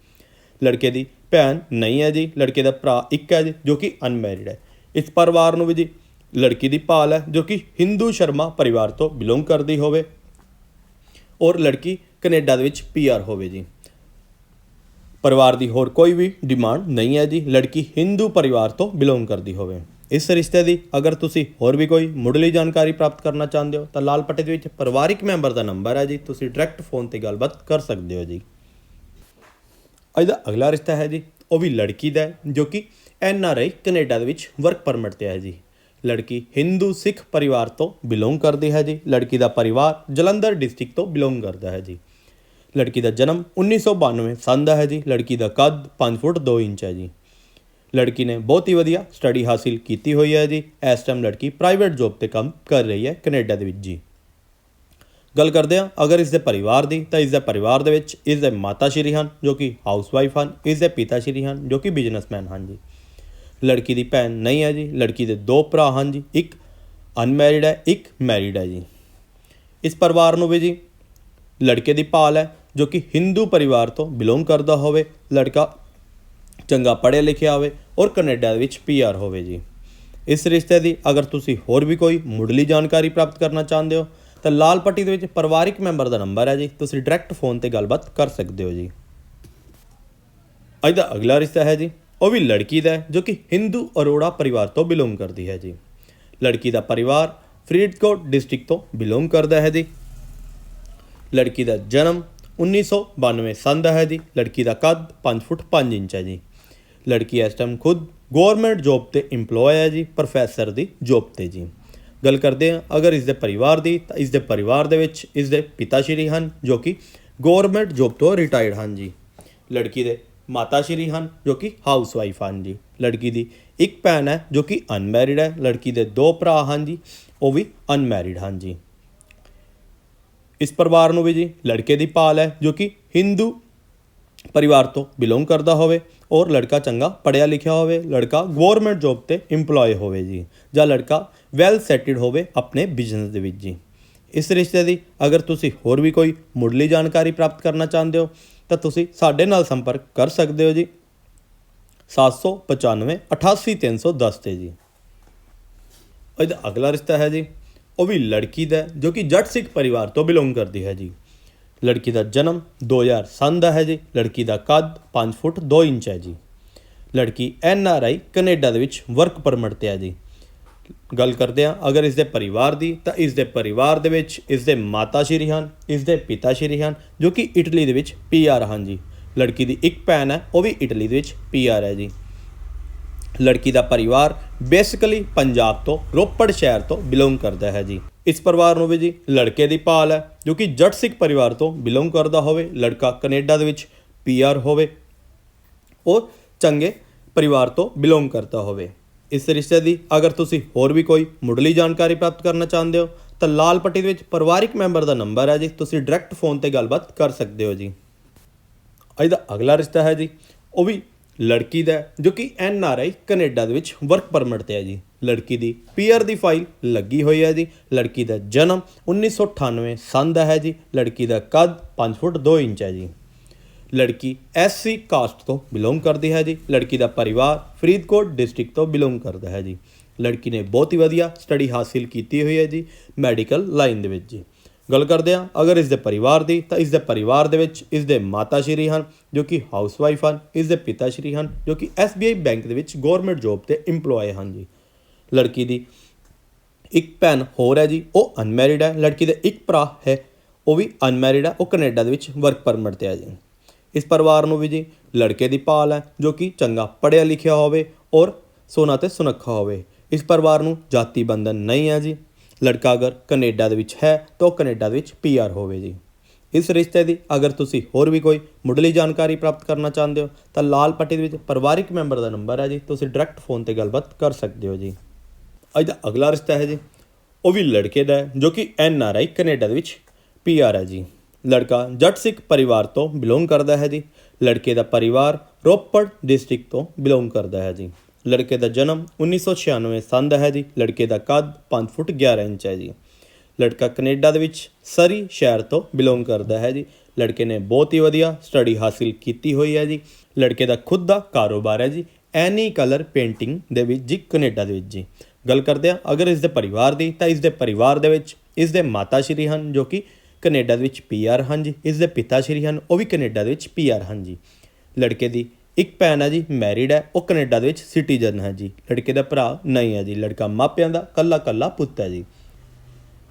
ਲੜਕੇ ਦੀ ਭੈਣ ਨਹੀਂ ਹੈ ਜੀ, ਲੜਕੇ ਦਾ ਭਰਾ ਇੱਕ ਹੈ ਜੀ, ਜੋ ਕਿ ਅਨਮੈਰਿਡ ਹੈ। ਇਸ ਪਰਿਵਾਰ ਨੂੰ ਵੀ ਜੀ ਲੜਕੀ ਦੀ ਭਾਲ ਹੈ, ਜੋ ਕਿ ਹਿੰਦੂ ਸ਼ਰਮਾ ਪਰਿਵਾਰ ਤੋਂ ਬਿਲੋਂਗ ਕਰਦੀ ਹੋਵੇ ਔਰ ਲੜਕੀ ਕੈਨੇਡਾ ਦੇ ਵਿੱਚ ਪੀਆਰ ਹੋਵੇ ਜੀ। ਪਰਿਵਾਰ ਦੀ ਹੋਰ ਕੋਈ ਵੀ ਡਿਮਾਂਡ ਨਹੀਂ ਹੈ ਜੀ। ਲੜਕੀ ਹਿੰਦੂ ਪਰਿਵਾਰ ਤੋਂ ਬਿਲੋਂਗ ਕਰਦੀ ਹੋਵੇ। ਇਸ ਰਿਸ਼ਤੇ ਦੀ ਅਗਰ ਤੁਸੀਂ ਹੋਰ ਵੀ ਕੋਈ ਮੁੱਢਲੀ ਜਾਣਕਾਰੀ ਪ੍ਰਾਪਤ ਕਰਨਾ ਚਾਹੁੰਦੇ ਹੋ, ਤਾਂ ਲਾਲ ਪੱਟੇ ਦੇ ਵਿੱਚ ਪਰਿਵਾਰਿਕ ਮੈਂਬਰ ਦਾ ਨੰਬਰ ਹੈ ਜੀ। ਤੁਸੀਂ ਡਾਇਰੈਕਟ ਫੋਨ ਤੇ ਗੱਲਬਾਤ ਕਰ ਸਕਦੇ ਹੋ ਜੀ। ਅੱਜ ਦਾ ਅਗਲਾ ਰਿਸ਼ਤਾ ਹੈ ਜੀ। ਉਹ ਵੀ ਲੜਕੀ ਦਾ ਜੋ ਕਿ ਐਨ ਆਰ ਆਈ ਕੈਨੇਡਾ ਦੇ ਵਿੱਚ ਵਰਕ ਪਰਮਿਟ ਤੇ ਹੈ ਜੀ। ਲੜਕੀ ਹਿੰਦੂ ਸਿੱਖ ਪਰਿਵਾਰ ਤੋਂ ਬਿਲੋਂਗ ਕਰਦੀ ਹੈ ਜੀ। ਲੜਕੀ ਦਾ ਪਰਿਵਾਰ ਜਲੰਧਰ ਡਿਸਟ੍ਰਿਕਟ ਤੋਂ ਬਿਲੋਂਗ ਕਰਦਾ ਹੈ ਜੀ। ਲੜਕੀ ਦਾ ਜਨਮ 1992 ਸੰਨ ਦਾ ਹੈ ਜੀ। ਲੜਕੀ ਦਾ ਕੱਦ 5 ਫੁੱਟ 2 ਇੰਚ ਹੈ ਜੀ। ਲੜਕੀ ਨੇ ਬਹੁਤ ਹੀ ਵਧੀਆ ਸਟੱਡੀ ਹਾਸਿਲ ਕੀਤੀ ਹੋਈ ਹੈ ਜੀ। ਇਸ ਟਾਈਮ ਲੜਕੀ ਪ੍ਰਾਈਵੇਟ ਜੌਬ ਤੇ ਕੰਮ ਕਰ ਰਹੀ ਹੈ ਕੈਨੇਡਾ ਦੇ ਵਿੱਚ ਜੀ। ਗੱਲ ਕਰਦੇ ਹਾਂ, ਅਗਰ ਇਸ ਦੇ ਪਰਿਵਾਰ ਦੀ, ਤਾਂ ਇਸ ਦੇ ਪਰਿਵਾਰ ਦੇ ਵਿੱਚ ਇਸ ਦੇ ਮਾਤਾ ਸ਼੍ਰੀ ਹਨ, ਜੋ ਕਿ ਹਾਊਸਵਾਈਫ ਹਨ ਇਸ ਦੇ ਪਿਤਾ ਸ਼੍ਰੀ ਹਨ, ਜੋ ਕਿ ਬਿਜ਼ਨਸਮੈਨ ਹਨ ਜੀ। ਲੜਕੀ ਦੀ ਭੈਣ ਨਹੀਂ ਹੈ ਜੀ। ਲੜਕੀ ਦੇ ਦੋ ਭਰਾ ਹਨ ਜੀ। ਇੱਕ ਅਨਮੈਰਿਡ ਹੈ, ਇੱਕ ਮੈਰਿਡ ਹੈ ਜੀ। ਇਸ ਪਰਿਵਾਰ ਨੂੰ ਵੀ ਜੀ, ਲੜਕੇ ਦੀ ਭਾਲ ਹੈ। ਜੋ ਕਿ ਹਿੰਦੂ ਪਰਿਵਾਰ ਤੋਂ ਬਿਲੋਂਗ ਕਰਦਾ ਹੋਵੇ, ਲੜਕਾ ਚੰਗਾ ਪੜ੍ਹਿਆ ਲਿਖਿਆ ਹੋਵੇ ਔਰ ਕੈਨੇਡਾ ਦੇ ਵਿੱਚ ਪੀਆਰ ਹੋਵੇ ਜੀ। ਇਸ ਰਿਸ਼ਤੇ ਦੀ ਅਗਰ ਤੁਸੀਂ ਹੋਰ ਵੀ ਕੋਈ ਮੁੱਢਲੀ ਜਾਣਕਾਰੀ ਪ੍ਰਾਪਤ ਕਰਨਾ ਚਾਹੁੰਦੇ ਹੋ, ਤਾਂ ਲਾਲ ਪੱਟੀ ਦੇ ਵਿੱਚ ਪਰਿਵਾਰਿਕ ਮੈਂਬਰ ਦਾ ਨੰਬਰ ਹੈ ਜੀ। ਤੁਸੀਂ ਡਾਇਰੈਕਟ ਫੋਨ ਤੇ ਗੱਲਬਾਤ ਕਰ ਸਕਦੇ ਹੋ ਜੀ। ਅੱਜ ਦਾ ਅਗਲਾ ਰਿਸ਼ਤਾ ਹੈ ਜੀ। ਉਹ ਵੀ ਲੜਕੀ ਦਾ ਜੋ ਕਿ ਹਿੰਦੂ ਅਰੋੜਾ ਪਰਿਵਾਰ ਤੋਂ ਬਿਲੋਂਗ ਕਰਦੀ ਹੈ ਜੀ। ਲੜਕੀ ਦਾ ਪਰਿਵਾਰ ਫਰੀਦਕੋਟ ਡਿਸਟ੍ਰਿਕਟ ਤੋਂ ਬਿਲੋਂਗ ਕਰਦਾ ਹੈ ਜੀ। ਲੜਕੀ ਦਾ ਜਨਮ 1992 ਸੰਨ ਦਾ ਹੈ ਜੀ। ਲੜਕੀ ਦਾ ਕੱਦ 5 ਫੁੱਟ 5 ਇੰਚ ਹੈ ਜੀ। ਲੜਕੀ ਇਸ ਟਾਈਮ ਖੁਦ ਗਵਰਨਮੈਂਟ ਜੌਬ ਤੇ EMPLOYE ਹੈ ਜੀ ਪ੍ਰੋਫੈਸਰ ਦੀ ਜੌਬ ਤੇ ਜੀ। ਗੱਲ ਕਰਦੇ ਹਾਂ, ਅਗਰ ਇਸ ਦੇ ਪਰਿਵਾਰ ਦੀ, ਤਾਂ ਇਸ ਦੇ ਪਰਿਵਾਰ ਦੇ ਵਿੱਚ ਇਸ ਦੇ ਪਿਤਾ ਸ਼੍ਰੀ ਹਨ, ਜੋ ਕਿ ਗਵਰਨਮੈਂਟ ਜੌਬ ਤੋਂ ਰਿਟਾਇਰਡ ਹਨ ਜੀ। ਲੜਕੀ ਦੇ ਮਾਤਾ ਸ਼੍ਰੀ ਹਨ, ਜੋ ਕਿ ਹਾਊਸ ਵਾਈਫ ਹਨ ਜੀ। ਲੜਕੀ ਦੀ ਇੱਕ ਭੈਣ ਹੈ, ਜੋ ਕਿ ਅਨਮੈਰਿਡ ਹੈ। ਲੜਕੀ ਦੇ ਦੋ ਭਰਾ ਹਨ ਜੀ, ਉਹ ਵੀ ਅਨਮੈਰਿਡ ਹਨ ਜੀ। ਇਸ ਪਰਿਵਾਰ ਨੂੰ ਵੀ ਜੀ ਲੜਕੇ ਦੀ ਭਾਲ ਹੈ, ਜੋ ਕਿ ਹਿੰਦੂ ਪਰਿਵਾਰ ਤੋਂ ਬਿਲੋਂਗ ਕਰਦਾ ਹੋਵੇ ਔਰ ਲੜਕਾ ਚੰਗਾ ਪੜਿਆ ਲਿਖਿਆ ਹੋਵੇ, ਲੜਕਾ ਗਵਰਨਮੈਂਟ ਜੌਬ ਤੇ EMPLOYE ਹੋਵੇ ਜੀ ਜਾਂ ਲੜਕਾ ਵੈਲ ਸੈਟਲਡ ਹੋਵੇ ਆਪਣੇ ਬਿਜ਼ਨਸ ਦੇ ਵਿੱਚ ਜੀ। ਇਸ ਰਿਸ਼ਤੇ ਦੀ ਅਗਰ ਤੁਸੀਂ ਹੋਰ ਵੀ ਕੋਈ ਮੁੱਢਲੀ ਜਾਣਕਾਰੀ ਪ੍ਰਾਪਤ ਕਰਨਾ ਚਾਹੁੰਦੇ ਹੋ, ਤਾਂ ਤੁਸੀਂ ਸਾਡੇ ਨਾਲ ਸੰਪਰਕ ਕਰ ਸਕਦੇ ਹੋ ਜੀ। 795 88310 ਤੇ ਜੀ। ਇਹਦਾ ਅਗਲਾ ਰਿਸ਼ਤਾ ਹੈ ਜੀ। ਉਹ ਵੀ ਲੜਕੀ ਦਾ ਜੋ ਕਿ ਜੱਟ ਸਿੱਖ ਪਰਿਵਾਰ ਤੋਂ ਬਿਲੋਂਗ ਕਰਦੀ ਹੈ ਜੀ। ਲੜਕੀ ਦਾ ਜਨਮ 2007 ਦਾ ਹੈ ਜੀ, ਲੜਕੀ ਦਾ ਕੱਦ 5 ਫੁੱਟ 2 ਇੰਚ ਹੈ ਜੀ। ਲੜਕੀ ਐਨ ਆਰ ਆਈ ਕੈਨੇਡਾ ਦੇ ਵਿੱਚ ਵਰਕ ਪਰਮਿਟ ਤੇ ਹੈ ਜੀ। ਗੱਲ ਕਰਦੇ ਆ ਅਗਰ ਇਸ ਦੇ ਪਰਿਵਾਰ ਦੀ, ਤਾਂ ਇਸ ਦੇ ਪਰਿਵਾਰ ਦੇ ਵਿੱਚ ਇਸ ਦੇ ਮਾਤਾ ਸ਼੍ਰੀ ਹਨ ਇਸ ਦੇ ਪਿਤਾ ਸ਼੍ਰੀ ਹਨ, ਜੋ ਕਿ ਇਟਲੀ ਦੇ ਵਿੱਚ ਪੀਆਰ ਹਨ ਜੀ। ਲੜਕੀ ਦੀ ਇੱਕ ਭੈਣ ਹੈ, ਉਹ ਵੀ ਇਟਲੀ ਦੇ ਵਿੱਚ ਪੀਆਰ ਹੈ ਜੀ। ਲੜਕੀ ਦਾ ਪਰਿਵਾਰ ਬੇਸਿਕਲੀ ਪੰਜਾਬ ਤੋਂ, ਰੋਪੜ ਸ਼ਹਿਰ ਤੋਂ ਬਿਲੋਂਗ ਕਰਦਾ ਹੈ ਜੀ। ਇਸ ਪਰਿਵਾਰ ਨੂੰ ਵੀ ਜੀ ਲੜਕੇ ਦੀ ਭਾਲ ਹੈ, ਜੋ ਕਿ ਜੱਟ ਸਿੱਖ ਪਰਿਵਾਰ ਤੋਂ ਬਿਲੋਂਗ ਕਰਦਾ ਹੋਵੇ, ਲੜਕਾ ਕੈਨੇਡਾ ਦੇ ਵਿੱਚ ਪੀਆਰ ਹੋਵੇ ਔਰ ਚੰਗੇ ਪਰਿਵਾਰ ਤੋਂ ਬਿਲੋਂਗ ਕਰਦਾ ਹੋਵੇ। ਇਸ ਰਿਸ਼ਤੇ ਦੀ ਅਗਰ ਤੁਸੀਂ ਹੋਰ ਵੀ ਕੋਈ ਮੁੱਢਲੀ ਜਾਣਕਾਰੀ ਪ੍ਰਾਪਤ ਕਰਨਾ ਚਾਹੁੰਦੇ ਹੋ, ਤਾਂ ਲਾਲ ਪੱਟੀ ਦੇ ਵਿੱਚ ਪਰਿਵਾਰਿਕ ਮੈਂਬਰ ਦਾ ਨੰਬਰ ਹੈ ਜੀ, ਤੁਸੀਂ ਡਾਇਰੈਕਟ ਫੋਨ ਤੇ ਗੱਲਬਾਤ ਕਰ ਸਕਦੇ ਹੋ ਜੀ। ਅੱਜ ਦਾ ਅਗਲਾ ਰਿਸ਼ਤਾ ਹੈ ਜੀ, ਉਹ ਵੀ ਲੜਕੀ ਦਾ ਜੋ ਕਿ ਐਨ ਆਰ ਆਈ ਕੈਨੇਡਾ ਦੇ ਵਿੱਚ ਵਰਕ ਪਰਮਿਟ ਤੇ ਹੈ ਜੀ। ਲੜਕੀ ਦੀ ਪੀਆਰ ਦੀ ਫਾਈਲ ਲੱਗੀ ਹੋਈ ਹੈ ਜੀ। ਲੜਕੀ ਦਾ ਜਨਮ 1998 ਸੰਨ ਦਾ ਹੈ ਜੀ। ਲੜਕੀ ਦਾ ਕੱਦ 5 ਫੁੱਟ 2 ਇੰਚ ਹੈ ਜੀ। ਲੜਕੀ ਐਸਸੀ ਕਾਸਟ ਤੋਂ ਬਿਲੋਂਗ ਕਰਦੀ ਹੈ ਜੀ। ਲੜਕੀ ਦਾ ਪਰਿਵਾਰ ਫਰੀਦਕੋਟ ਡਿਸਟ੍ਰਿਕਟ ਤੋਂ ਬਿਲੋਂਗ ਕਰਦਾ ਹੈ ਜੀ। ਲੜਕੀ ਨੇ ਬਹੁਤ ਹੀ ਵਧੀਆ ਸਟੱਡੀ ਹਾਸਿਲ ਕੀਤੀ ਹੋਈ ਹੈ ਜੀ ਮੈਡੀਕਲ ਲਾਈਨ ਦੇ ਵਿੱਚ ਜੀ। ਗੱਲ ਕਰਦੇ ਹਾਂ, ਅਗਰ ਇਸ ਦੇ ਪਰਿਵਾਰ ਦੀ ਤਾਂ ਇਸ ਦੇ ਪਰਿਵਾਰ ਦੇ ਵਿੱਚ ਇਸ ਦੇ ਮਾਤਾ ਸ਼੍ਰੀ ਹਨ। ਜੋ ਕਿ ਹਾਊਸਵਾਈਫ ਹਨ, ਇਸ ਦੇ ਪਿਤਾ ਸ਼੍ਰੀ ਹਨ, ਜੋ ਕਿ SBI ਬੈਂਕ ਦੇ ਵਿੱਚ ਗਵਰਨਮੈਂਟ ਜੌਬ ਤੇ EMPLOYE ਹਨ ਜੀ। ਲੜਕੀ ਦੀ ਇੱਕ ਭੈਣ ਹੋਰ ਹੈ ਜੀ, ਉਹ ਅਨਮੈਰਿਡ ਹੈ, ਲੜਕੀ ਦੇ ਇੱਕ ਭਰਾ ਹੈ, ਉਹ ਵੀ ਅਨਮੈਰਿਡ ਹੈ, ਉਹ ਕੈਨੇਡਾ ਦੇ ਵਿੱਚ ਵਰਕ ਪਰਮਿਟ ਤੇ ਹੈ ਜੀ। ਇਸ ਪਰਿਵਾਰ ਨੂੰ ਵੀ ਜੀ ਲੜਕੇ ਦੀ ਭਾਲ ਹੈ, ਜੋ ਕਿ ਚੰਗਾ ਪੜ੍ਹਿਆ ਲਿਖਿਆ ਹੋਵੇ ਔਰ ਸੋਨਾ ਤੇ ਸੁਨੱਖਾ ਹੋਵੇ। ਇਸ ਪਰਿਵਾਰ ਨੂੰ ਜਾਤੀ ਬੰਧਨ ਨਹੀਂ ਹੈ ਜੀ। ਲੜਕਾ ਅਗਰ ਕੈਨੇਡਾ ਦੇ ਵਿੱਚ ਹੈ, ਤਾਂ ਉਹ ਕੈਨੇਡਾ ਦੇ ਵਿੱਚ ਪੀਆਰ ਹੋਵੇ ਜੀ। ਇਸ ਰਿਸ਼ਤੇ ਦੀ ਅਗਰ ਤੁਸੀਂ ਹੋਰ ਵੀ ਕੋਈ ਮੁੱਢਲੀ ਜਾਣਕਾਰੀ ਪ੍ਰਾਪਤ ਕਰਨਾ ਚਾਹੁੰਦੇ ਹੋ, ਤਾਂ ਲਾਲ ਪੱਟੀ ਦੇ ਵਿੱਚ ਪਰਿਵਾਰਿਕ ਮੈਂਬਰ ਦਾ ਨੰਬਰ ਹੈ ਜੀ। ਤੁਸੀਂ ਡਾਇਰੈਕਟ ਫੋਨ ਤੇ ਗੱਲਬਾਤ ਕਰ ਸਕਦੇ ਹੋ ਜੀ। ਅੱਜ ਦਾ ਅਗਲਾ ਰਿਸ਼ਤਾ ਹੈ ਜੀ। ਉਹ ਵੀ ਲੜਕੇ ਦਾ ਹੈ, ਜੋ ਕਿ ਐਨ ਆਰ ਆਈ ਕੈਨੇਡਾ ਦੇ ਵਿੱਚ ਪੀ ਆਰ ਹੈ ਜੀ। ਲੜਕਾ ਜੱਟ ਸਿੱਖ ਪਰਿਵਾਰ ਤੋਂ ਬਿਲੋਂਗ ਕਰਦਾ ਹੈ ਜੀ। ਲੜਕੇ ਦਾ ਪਰਿਵਾਰ ਰੋਪੜ ਡਿਸਟ੍ਰਿਕਟ ਤੋਂ ਬਿਲੋਂਗ ਕਰਦਾ ਹੈ ਜੀ। ਲੜਕੇ ਦਾ ਜਨਮ 1996 ਸੰਨ ਦਾ ਹੈ ਜੀ। ਲੜਕੇ ਦਾ ਕੱਦ 5 ਫੁੱਟ 11 ਇੰਚ ਹੈ ਜੀ। ਲੜਕਾ ਕੈਨੇਡਾ ਦੇ ਵਿੱਚ ਸਰੀ ਸ਼ਹਿਰ ਤੋਂ ਬਿਲੋਂਗ ਕਰਦਾ ਹੈ ਜੀ। ਲੜਕੇ ਨੇ ਬਹੁਤ ਹੀ ਵਧੀਆ ਸਟੱਡੀ ਹਾਸਿਲ ਕੀਤੀ ਹੋਈ ਹੈ ਜੀ। ਲੜਕੇ ਦਾ ਖੁਦ ਦਾ ਕਾਰੋਬਾਰ ਹੈ ਜੀ। ਐਨੀ ਕਲਰ ਪੇਂਟਿੰਗ ਦੇ ਵਿੱਚ ਜੀ, ਕੈਨੇਡਾ ਦੇ ਵਿੱਚ ਜੀ। ਗੱਲ ਕਰਦੇ ਆ ਅਗਰ ਇਸ ਦੇ ਪਰਿਵਾਰ ਦੀ, ਤਾਂ ਇਸ ਦੇ ਪਰਿਵਾਰ ਦੇ ਵਿੱਚ ਇਸ ਦੇ ਮਾਤਾ ਸ਼੍ਰੀ ਹਨ ਜੋ ਕਿ ਕੈਨੇਡਾ ਦੇ ਵਿੱਚ ਪੀਆਰ ਹਨ ਜੀ। ਇਸ ਦੇ ਪਿਤਾ ਸ਼੍ਰੀ ਹਨ, ਉਹ ਵੀ ਕੈਨੇਡਾ ਦੇ ਵਿੱਚ ਪੀਆਰ ਹਨ ਜੀ। ਲੜਕੇ ਦੀ ਇੱਕ ਭੈਣ ਹੈ ਜੀ, ਮੈਰਿਡ ਹੈ, ਉਹ ਕੈਨੇਡਾ ਦੇ ਵਿੱਚ ਸਿਟੀਜ਼ਨ ਹੈ ਜੀ। ਲੜਕੇ ਦਾ ਭਰਾ ਨਹੀਂ ਹੈ ਜੀ। ਲੜਕਾ ਮਾਪਿਆਂ ਦਾ ਕੱਲਾ ਕੱਲਾ ਪੁੱਤ ਹੈ ਜੀ।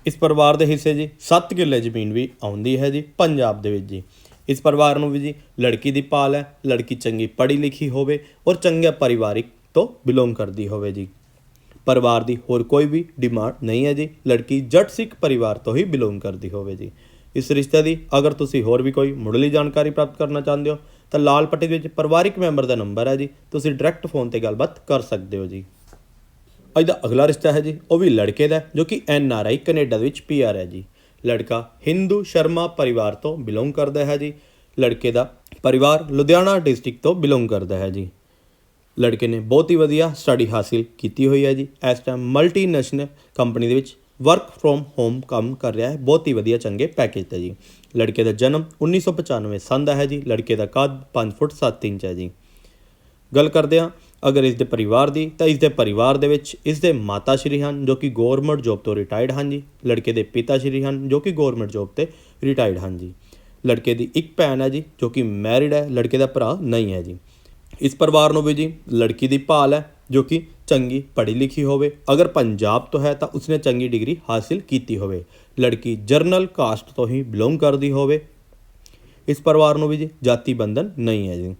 ਇਸ ਪਰਿਵਾਰ ਦੇ ਹਿੱਸੇ ਜੀ 7 ਕਿੱਲੇ ਜ਼ਮੀਨ ਵੀ ਆਉਂਦੀ ਹੈ ਜੀ, ਪੰਜਾਬ ਦੇ ਵਿੱਚ ਜੀ। ਇਸ ਪਰਿਵਾਰ ਨੂੰ ਵੀ ਜੀ, ਲੜਕੀ ਦੀ ਭਾਲ ਹੈ, ਲੜਕੀ ਚੰਗੀ ਪੜ੍ਹੀ ਲਿਖੀ ਹੋਵੇ ਔਰ ਚੰਗੇ ਪਰਿਵਾਰਿਕ ਤੋਂ ਬਿਲੋਂਗ ਕਰਦੀ ਹੋਵੇ ਜੀ। ਪਰਿਵਾਰ ਦੀ ਹੋਰ ਕੋਈ ਵੀ ਡਿਮਾਂਡ ਨਹੀਂ ਹੈ ਜੀ, ਲੜਕੀ ਜੱਟ ਸਿੱਖ ਪਰਿਵਾਰ ਤੋਂ ਹੀ ਬਿਲੋਂਗ ਕਰਦੀ ਹੋਵੇ ਜੀ। ਇਸ ਰਿਸ਼ਤੇ ਦੀ ਅਗਰ ਤੁਸੀਂ ਹੋਰ ਵੀ ਕੋਈ ਮੁੱਢਲੀ ਜਾਣਕਾਰੀ ਪ੍ਰਾਪਤ ਕਰਨਾ ਚਾਹੁੰਦੇ ਹੋ, ਤਾਂ ਲਾਲ ਪੱਟੀ ਦੇ ਵਿੱਚ ਪਰਿਵਾਰਿਕ ਮੈਂਬਰ ਦਾ ਨੰਬਰ ਹੈ ਜੀ, ਤੁਸੀਂ ਡਾਇਰੈਕਟ ਫੋਨ ਤੇ ਗੱਲਬਾਤ ਕਰ ਸਕਦੇ ਹੋ ਜੀ। ਅੱਜ ਦਾ ਅਗਲਾ ਰਿਸ਼ਤਾ ਹੈ ਜੀ, ਉਹ ਵੀ ਲੜਕੇ ਦਾ ਜੋ ਕਿ ਐਨ ਆਰ ਆਈ ਕੈਨੇਡਾ ਦੇ ਵਿੱਚ ਪੀ ਆਰ ਹੈ ਜੀ। ਲੜਕਾ ਹਿੰਦੂ ਸ਼ਰਮਾ ਪਰਿਵਾਰ ਤੋਂ ਬਿਲੋਂਗ ਕਰਦਾ ਹੈ ਜੀ। ਲੜਕੇ ਦਾ ਪਰਿਵਾਰ ਲੁਧਿਆਣਾ ਡਿਸਟ੍ਰਿਕਟ ਤੋਂ ਬਿਲੋਂਗ ਕਰਦਾ ਹੈ ਜੀ। ਲੜਕੇ ਨੇ ਬਹੁਤ ਹੀ ਵਧੀਆ ਸਟੱਡੀ ਹਾਸਿਲ ਕੀਤੀ ਹੋਈ ਹੈ ਜੀ। ਇਸ ਟਾਈਮ ਮਲਟੀਨੈਸ਼ਨਲ ਕੰਪਨੀ ਦੇ ਵਿੱਚ ਵਰਕ ਫਰੋਮ ਹੋਮ ਕੰਮ ਕਰ ਰਿਹਾ ਹੈ। ਬਹੁਤ ਹੀ ਵਧੀਆ ਚੰਗੇ ਪੈਕੇਜ ਤੇ ਜੀ। ਲੜਕੇ ਦਾ ਜਨਮ 1995 ਸੰਨ ਦਾ ਹੈ ਜੀ। ਲੜਕੇ ਦਾ ਕੱਦ 5 ਫੁੱਟ 7 ਇੰਚ ਹੈ ਜੀ। ਗੱਲ ਕਰਦੇ ਹਾਂ ਅਗਰ ਇਸ ਦੇ ਪਰਿਵਾਰ ਦੀ, ਤਾਂ ਇਸ ਦੇ ਪਰਿਵਾਰ ਦੇ ਵਿੱਚ ਇਸ ਦੇ ਮਾਤਾ ਸ਼੍ਰੀ ਹਨ, ਜੋ ਕਿ ਗਵਰਨਮੈਂਟ ਜੌਬ ਤੋਂ ਰਿਟਾਇਰਡ ਹਨ ਜੀ। ਲੜਕੇ ਦੇ ਪਿਤਾ ਸ਼੍ਰੀ ਹਨ, ਜੋ ਕਿ ਗਵਰਨਮੈਂਟ ਜੌਬ ਤੇ ਰਿਟਾਇਰਡ ਹਨ ਜੀ। ਲੜਕੇ ਦੀ ਇੱਕ ਭੈਣ ਹੈ ਜੀ, ਜੋ ਕਿ ਮੈਰਿਡ ਹੈ, ਲੜਕੇ ਦਾ ਭਰਾ ਨਹੀਂ ਹੈ ਜੀ। ਇਸ ਪਰਿਵਾਰ ਨੂੰ ਵੀ ਜੀ, ਲੜਕੀ ਦੀ ਭਾਲ ਹੈ, ਜੋ ਕਿ ਚੰਗੀ ਪੜ੍ਹੀ ਲਿਖੀ ਹੋਵੇ। ਅਗਰ ਪੰਜਾਬ ਤੋਂ ਹੈ, ਤਾਂ ਉਸਨੇ ਚੰਗੀ ਡਿਗਰੀ ਹਾਸਿਲ ਕੀਤੀ ਹੋਵੇ। ਲੜਕੀ ਜਰਨਲ ਕਾਸਟ ਤੋਂ ਹੀ ਬਿਲੋਂਗ ਕਰਦੀ ਹੋਵੇ। ਇਸ ਪਰਿਵਾਰ ਨੂੰ ਵੀ ਜੀ, ਜਾਤੀ ਬੰਧਨ ਨਹੀਂ ਹੈ ਜੀ।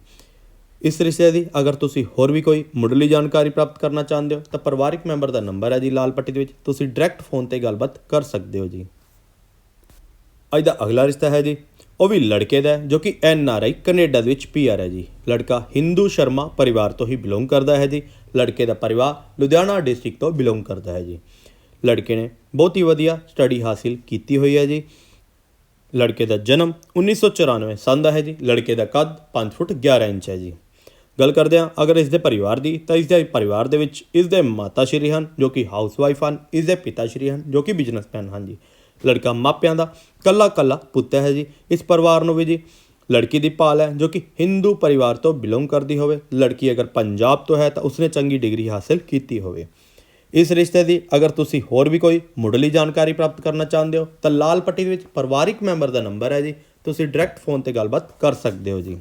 ਇਸ ਰਿਸ਼ਤੇ ਦੀ ਅਗਰ ਤੁਸੀਂ ਹੋਰ ਵੀ ਕੋਈ ਮੁੱਢਲੀ ਜਾਣਕਾਰੀ ਪ੍ਰਾਪਤ ਕਰਨਾ ਚਾਹੁੰਦੇ ਹੋ, ਤਾਂ ਪਰਿਵਾਰਿਕ ਮੈਂਬਰ ਦਾ ਨੰਬਰ ਹੈ ਜੀ ਲਾਲ ਪੱਟੀ ਦੇ ਵਿੱਚ। ਤੁਸੀਂ ਡਾਇਰੈਕਟ ਫੋਨ ਤੇ ਗੱਲਬਾਤ ਕਰ ਸਕਦੇ ਹੋ ਜੀ। ਅੱਜ ਦਾ ਅਗਲਾ ਰਿਸ਼ਤਾ ਹੈ ਜੀ, ਉਹ ਵੀ ਲੜਕੇ ਦਾ ਜੋ ਕਿ ਐਨ ਆਰ ਆਈ ਕੈਨੇਡਾ ਦੇ ਵਿੱਚ ਪੀ ਆਰ ਹੈ ਜੀ। ਲੜਕਾ ਹਿੰਦੂ ਸ਼ਰਮਾ ਪਰਿਵਾਰ ਤੋਂ ਹੀ ਬਿਲੋਂਗ ਕਰਦਾ ਹੈ ਜੀ। ਲੜਕੇ ਦਾ ਪਰਿਵਾਰ ਲੁਧਿਆਣਾ ਡਿਸਟ੍ਰਿਕਟ ਤੋਂ ਬਿਲੋਂਗ ਕਰਦਾ ਹੈ ਜੀ। ਲੜਕੇ ਨੇ ਬਹੁਤ ਹੀ ਵਧੀਆ ਸਟੱਡੀ ਹਾਸਿਲ ਕੀਤੀ ਹੋਈ ਹੈ ਜੀ। ਲੜਕੇ ਦਾ ਜਨਮ 1994 ਸੰਨ ਦਾ ਹੈ ਜੀ। ਲੜਕੇ ਦਾ ਕੱਦ 5 ਫੁੱਟ 11 ਇੰਚ ਹੈ ਜੀ। ਗੱਲ ਕਰਦੇ ਹਾਂ, ਅਗਰ ਇਸ ਦੇ ਪਰਿਵਾਰ ਦੀ, ਤਾਂ ਇਸ ਦੇ ਪਰਿਵਾਰ ਦੇ ਵਿੱਚ ਇਸ ਦੇ ਮਾਤਾ ਸ਼੍ਰੀ ਹਨ, ਜੋ ਕਿ ਹਾਊਸਵਾਈਫ ਹਨ, ਇਸ ਦੇ ਪਿਤਾ ਸ਼੍ਰੀ ਹਨ, ਜੋ ਕਿ ਬਿਜ਼ਨਸਮੈਨ ਹਨ ਜੀ। ਲੜਕਾ ਮਾਪਿਆਂ ਦਾ, ਕੱਲਾ ਕੱਲਾ ਪੁੱਤ ਹੈ ਜੀ, ਇਸ ਪਰਿਵਾਰ ਨੂੰ ਵੀ ਜੀ। ਲੜਕੀ ਦੀ ਭਾਲ ਹੈ, ਜੋ ਕਿ ਹਿੰਦੂ ਪਰਿਵਾਰ ਤੋਂ ਬਿਲੋਂਗ ਕਰਦੀ ਹੋਵੇ। ਲੜਕੀ ਅਗਰ ਪੰਜਾਬ ਤੋਂ ਹੈ, ਤਾਂ ਉਸਨੇ ਚੰਗੀ ਡਿਗਰੀ ਹਾਸਲ ਕੀਤੀ ਹੋਵੇ। ਇਸ ਰਿਸ਼ਤੇ ਦੀ ਅਗਰ ਤੁਸੀਂ ਹੋਰ ਵੀ ਕੋਈ ਮੁੱਢਲੀ ਜਾਣਕਾਰੀ ਪ੍ਰਾਪਤ ਕਰਨਾ ਚਾਹੁੰਦੇ ਹੋ, ਤਾਂ ਲਾਲ ਪੱਟੀ ਦੇ ਵਿੱਚ ਪਰਿਵਾਰਿਕ ਮੈਂਬਰ ਦਾ ਨੰਬਰ ਹੈ ਜੀ। ਤੁਸੀਂ ਡਾਇਰੈਕਟ ਫੋਨ ਤੇ ਗੱਲਬਾਤ ਕਰ ਸਕਦੇ ਹੋ ਜੀ।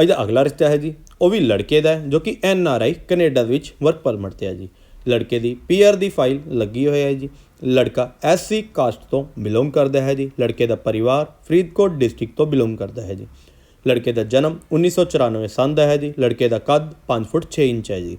ਇਹਦਾ ਅਗਲਾ ਰਿਸ਼ਤਾ ਹੈ ਜੀ ਉਹ ਵੀ ਲੜਕੇ ਦਾ ਜੋ ਕਿ ਐਨ ਆਰ ਆਈ ਕੈਨੇਡਾ ਦੇ ਵਿੱਚ ਵਰਕ ਪਰਮਿਟ ਤੇ ਹੈ ਜੀ। ਲੜਕੇ ਦੀ ਪੀਆਰ ਦੀ ਫਾਈਲ ਲੱਗੀ ਹੋਈ ਹੈ ਜੀ। ਲੜਕਾ ਐਸਸੀ ਕਾਸਟ ਤੋਂ ਬਿਲੋਂਗ ਕਰਦਾ ਹੈ ਜੀ। ਲੜਕੇ ਦਾ ਪਰਿਵਾਰ ਫਰੀਦਕੋਟ ਡਿਸਟ੍ਰਿਕਟ ਤੋਂ ਬਿਲੋਂਗ ਕਰਦਾ ਹੈ ਜੀ। ਲੜਕੇ ਦਾ ਜਨਮ 1994 ਸੰਨ ਦਾ ਹੈ ਜੀ। ਲੜਕੇ ਦਾ ਕੱਦ 5 ਫੁੱਟ 6 ਇੰਚ ਹੈ ਜੀ।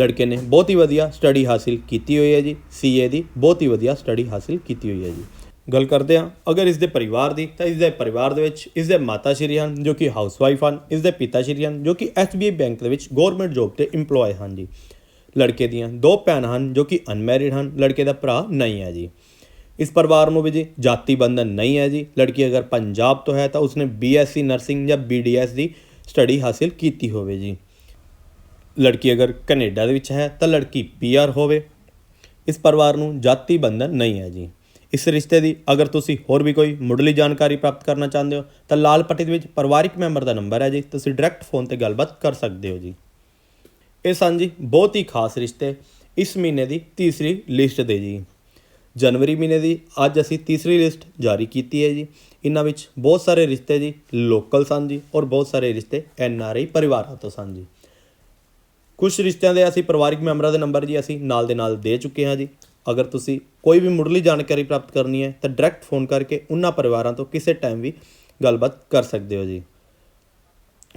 ਲੜਕੇ ਨੇ ਬਹੁਤ ਹੀ ਵਧੀਆ ਸਟੱਡੀ ਹਾਸਿਲ ਕੀਤੀ ਹੋਈ ਹੈ ਜੀ। ਸੀਏ ਦੀ ਬਹੁਤ ਹੀ ਵਧੀਆ ਸਟੱਡੀ ਹਾਸਿਲ ਕੀਤੀ ਹੋਈ ਹੈ ਜੀ। ਗੱਲ ਕਰਦੇ ਹਾਂ। ਅਗਰ ਇਸ ਦੇ ਪਰਿਵਾਰ ਦੀ, ਤਾਂ ਇਸ ਦੇ ਪਰਿਵਾਰ ਦੇ ਵਿੱਚ ਇਸ ਦੇ ਮਾਤਾ ਸ਼੍ਰੀ ਹਨ, ਜੋ ਕਿ ਹਾਊਸਵਾਈਫ ਹਨ ਇਸ ਦੇ ਪਿਤਾ ਸ਼੍ਰੀ ਹਨ, ਜੋ ਕਿ ਐਸਬੀਆਈ ਬੈਂਕ ਦੇ ਵਿੱਚ ਗਵਰਨਮੈਂਟ ਜੌਬ ਤੇ EMPLOYE ਹਨ ਜੀ। ਲੜਕੇ ਦੀਆਂ ਦੋ ਭੈਣਾਂ ਹਨ, ਜੋ ਕਿ ਅਨਮੈਰਿਡ ਹਨ, ਲੜਕੇ ਦਾ ਭਰਾ ਨਹੀਂ ਹੈ ਜੀ। ਇਸ ਪਰਿਵਾਰ ਨੂੰ ਵੀ ਜੀ ਜਾਤੀ ਬੰਧਨ ਨਹੀਂ ਹੈ ਜੀ। ਲੜਕੀ ਅਗਰ ਪੰਜਾਬ ਤੋਂ ਹੈ, ਤਾਂ ਉਸਨੇ ਬੀਐਸਸੀ ਨਰਸਿੰਗ ਜਾਂ ਬੀਡੀਐਸ ਦੀ ਸਟੱਡੀ ਹਾਸਿਲ ਕੀਤੀ ਹੋਵੇ ਜੀ। ਲੜਕੀ ਅਗਰ ਕੈਨੇਡਾ ਦੇ ਵਿੱਚ ਹੈ, ਤਾਂ ਲੜਕੀ ਪੀਆਰ ਹੋਵੇ। ਇਸ ਪਰਿਵਾਰ ਨੂੰ ਜਾਤੀ ਬੰਧਨ ਨਹੀਂ ਹੈ ਜੀ। ਇਸ ਰਿਸ਼ਤੇ ਦੀ ਅਗਰ ਤੁਸੀਂ ਹੋਰ ਵੀ ਕੋਈ ਮੁੱਢਲੀ ਜਾਣਕਾਰੀ ਪ੍ਰਾਪਤ ਕਰਨਾ ਚਾਹੁੰਦੇ ਹੋ, ਤਾਂ ਲਾਲ ਪੱਟੀ ਦੇ ਵਿੱਚ ਪਰਿਵਾਰਿਕ ਮੈਂਬਰ ਦਾ ਨੰਬਰ ਹੈ ਜੀ। ਤੁਸੀਂ ਡਾਇਰੈਕਟ ਫੋਨ ਤੇ ਗੱਲਬਾਤ ਕਰ ਸਕਦੇ ਹੋ ਜੀ। ਇਹ ਸਨ ਜੀ ਬਹੁਤ ਹੀ ਖਾਸ ਰਿਸ਼ਤੇ ਇਸ ਮਹੀਨੇ ਦੀ ਤੀਸਰੀ ਲਿਸਟ ਦੇ ਜੀ। ਜਨਵਰੀ ਮਹੀਨੇ ਦੀ ਅੱਜ ਅਸੀਂ ਤੀਸਰੀ ਲਿਸਟ ਜਾਰੀ ਕੀਤੀ ਹੈ ਜੀ। ਇਹਨਾਂ ਵਿੱਚ ਬਹੁਤ ਸਾਰੇ ਰਿਸ਼ਤੇ ਜੀ ਲੋਕਲ ਸਨ ਜੀ ਔਰ ਬਹੁਤ ਸਾਰੇ ਰਿਸ਼ਤੇ ਐਨ ਆਰ ਆਈ ਪਰਿਵਾਰਾਂ ਤੋਂ ਸਨ ਜੀ। ਕੁਝ ਰਿਸ਼ਤਿਆਂ ਦੇ ਅਸੀਂ ਪਰਿਵਾਰਿਕ ਮੈਂਬਰਾਂ ਦੇ ਨੰਬਰ ਜੀ ਅਸੀਂ ਨਾਲ ਦੇ ਨਾਲ ਦੇ ਚੁੱਕੇ ਹਾਂ ਜੀ। ਅਗਰ ਤੁਸੀਂ ਕੋਈ ਵੀ ਮੁੱਢਲੀ ਜਾਣਕਾਰੀ ਪ੍ਰਾਪਤ ਕਰਨੀ ਹੈ, ਤਾਂ ਡਾਇਰੈਕਟ ਫੋਨ ਕਰਕੇ ਉਹਨਾਂ ਪਰਿਵਾਰਾਂ ਤੋਂ ਕਿਸੇ ਟਾਈਮ ਵੀ ਗੱਲਬਾਤ ਕਰ ਸਕਦੇ ਹੋ ਜੀ।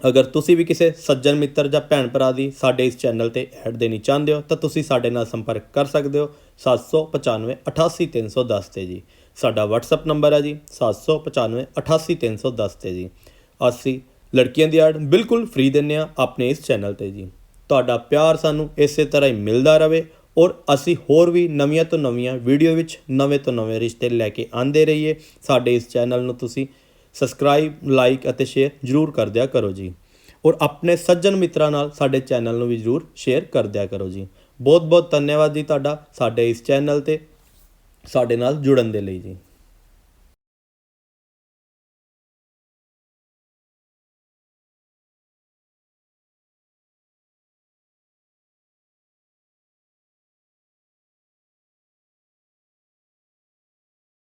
ਅਗਰ ਤੁਸੀਂ ਵੀ ਕਿਸੇ ਸੱਜਣ ਮਿੱਤਰ ਜਾਂ ਭੈਣ ਭਰਾ ਦੀ ਸਾਡੇ ਇਸ ਚੈਨਲ ਤੇ ਐਡ ਦੇਣੀ ਚਾਹੁੰਦੇ ਹੋ, ਤਾਂ ਤੁਸੀਂ ਸਾਡੇ ਨਾਲ ਸੰਪਰਕ ਕਰ ਸਕਦੇ ਹੋ 795 88310 ਤੇ ਜੀ। ਸਾਡਾ WhatsApp ਨੰਬਰ ਹੈ ਜੀ 795 88310 ਤੇ ਜੀ। ਅਸੀਂ ਲੜਕੀਆਂ ਦੀ ਐਡ ਬਿਲਕੁਲ ਫ੍ਰੀ ਦਿੰਨੇ ਆ ਆਪਣੇ ਇਸ ਚੈਨਲ ਤੇ ਜੀ। ਤੁਹਾਡਾ ਪਿਆਰ ਸਾਨੂੰ ਇਸੇ ਤਰ੍ਹਾਂ ਹੀ ਮਿਲਦਾ ਰਹੇ ਔਰ ਅਸੀਂ ਹੋਰ ਵੀ ਨਵੀਆਂ ਤੋਂ ਨਵੀਆਂ ਵੀਡੀਓ ਵਿੱਚ ਨਵੇਂ ਤੋਂ ਨਵੇਂ ਰਿਸ਼ਤੇ ਲੈ ਕੇ ਆਂਦੇ ਰਹੀਏ। ਸਾਡੇ ਇਸ ਚੈਨਲ ਨੂੰ ਤੁਸੀਂ ਸਬਸਕ੍ਰਾਈਬ ਲਾਈਕ ਅਤੇ ਸ਼ੇਅਰ ਜਰੂਰ ਕਰ ਦਿਆ ਕਰੋ ਜੀ। ਔਰ ਆਪਣੇ ਸੱਜਣ ਮਿੱਤਰਾਂ ਨਾਲ ਸਾਡੇ ਚੈਨਲ ਨੂੰ ਵੀ ਜਰੂਰ ਸ਼ੇਅਰ ਕਰ ਦਿਆ ਕਰੋ ਜੀ। ਬਹੁਤ ਬਹੁਤ ਧੰਨਵਾਦ ਜੀ ਤੁਹਾਡਾ ਸਾਡੇ ਇਸ ਚੈਨਲ ਤੇ ਸਾਡੇ ਨਾਲ ਜੁੜਨ ਦੇ ਲਈ ਜੀ।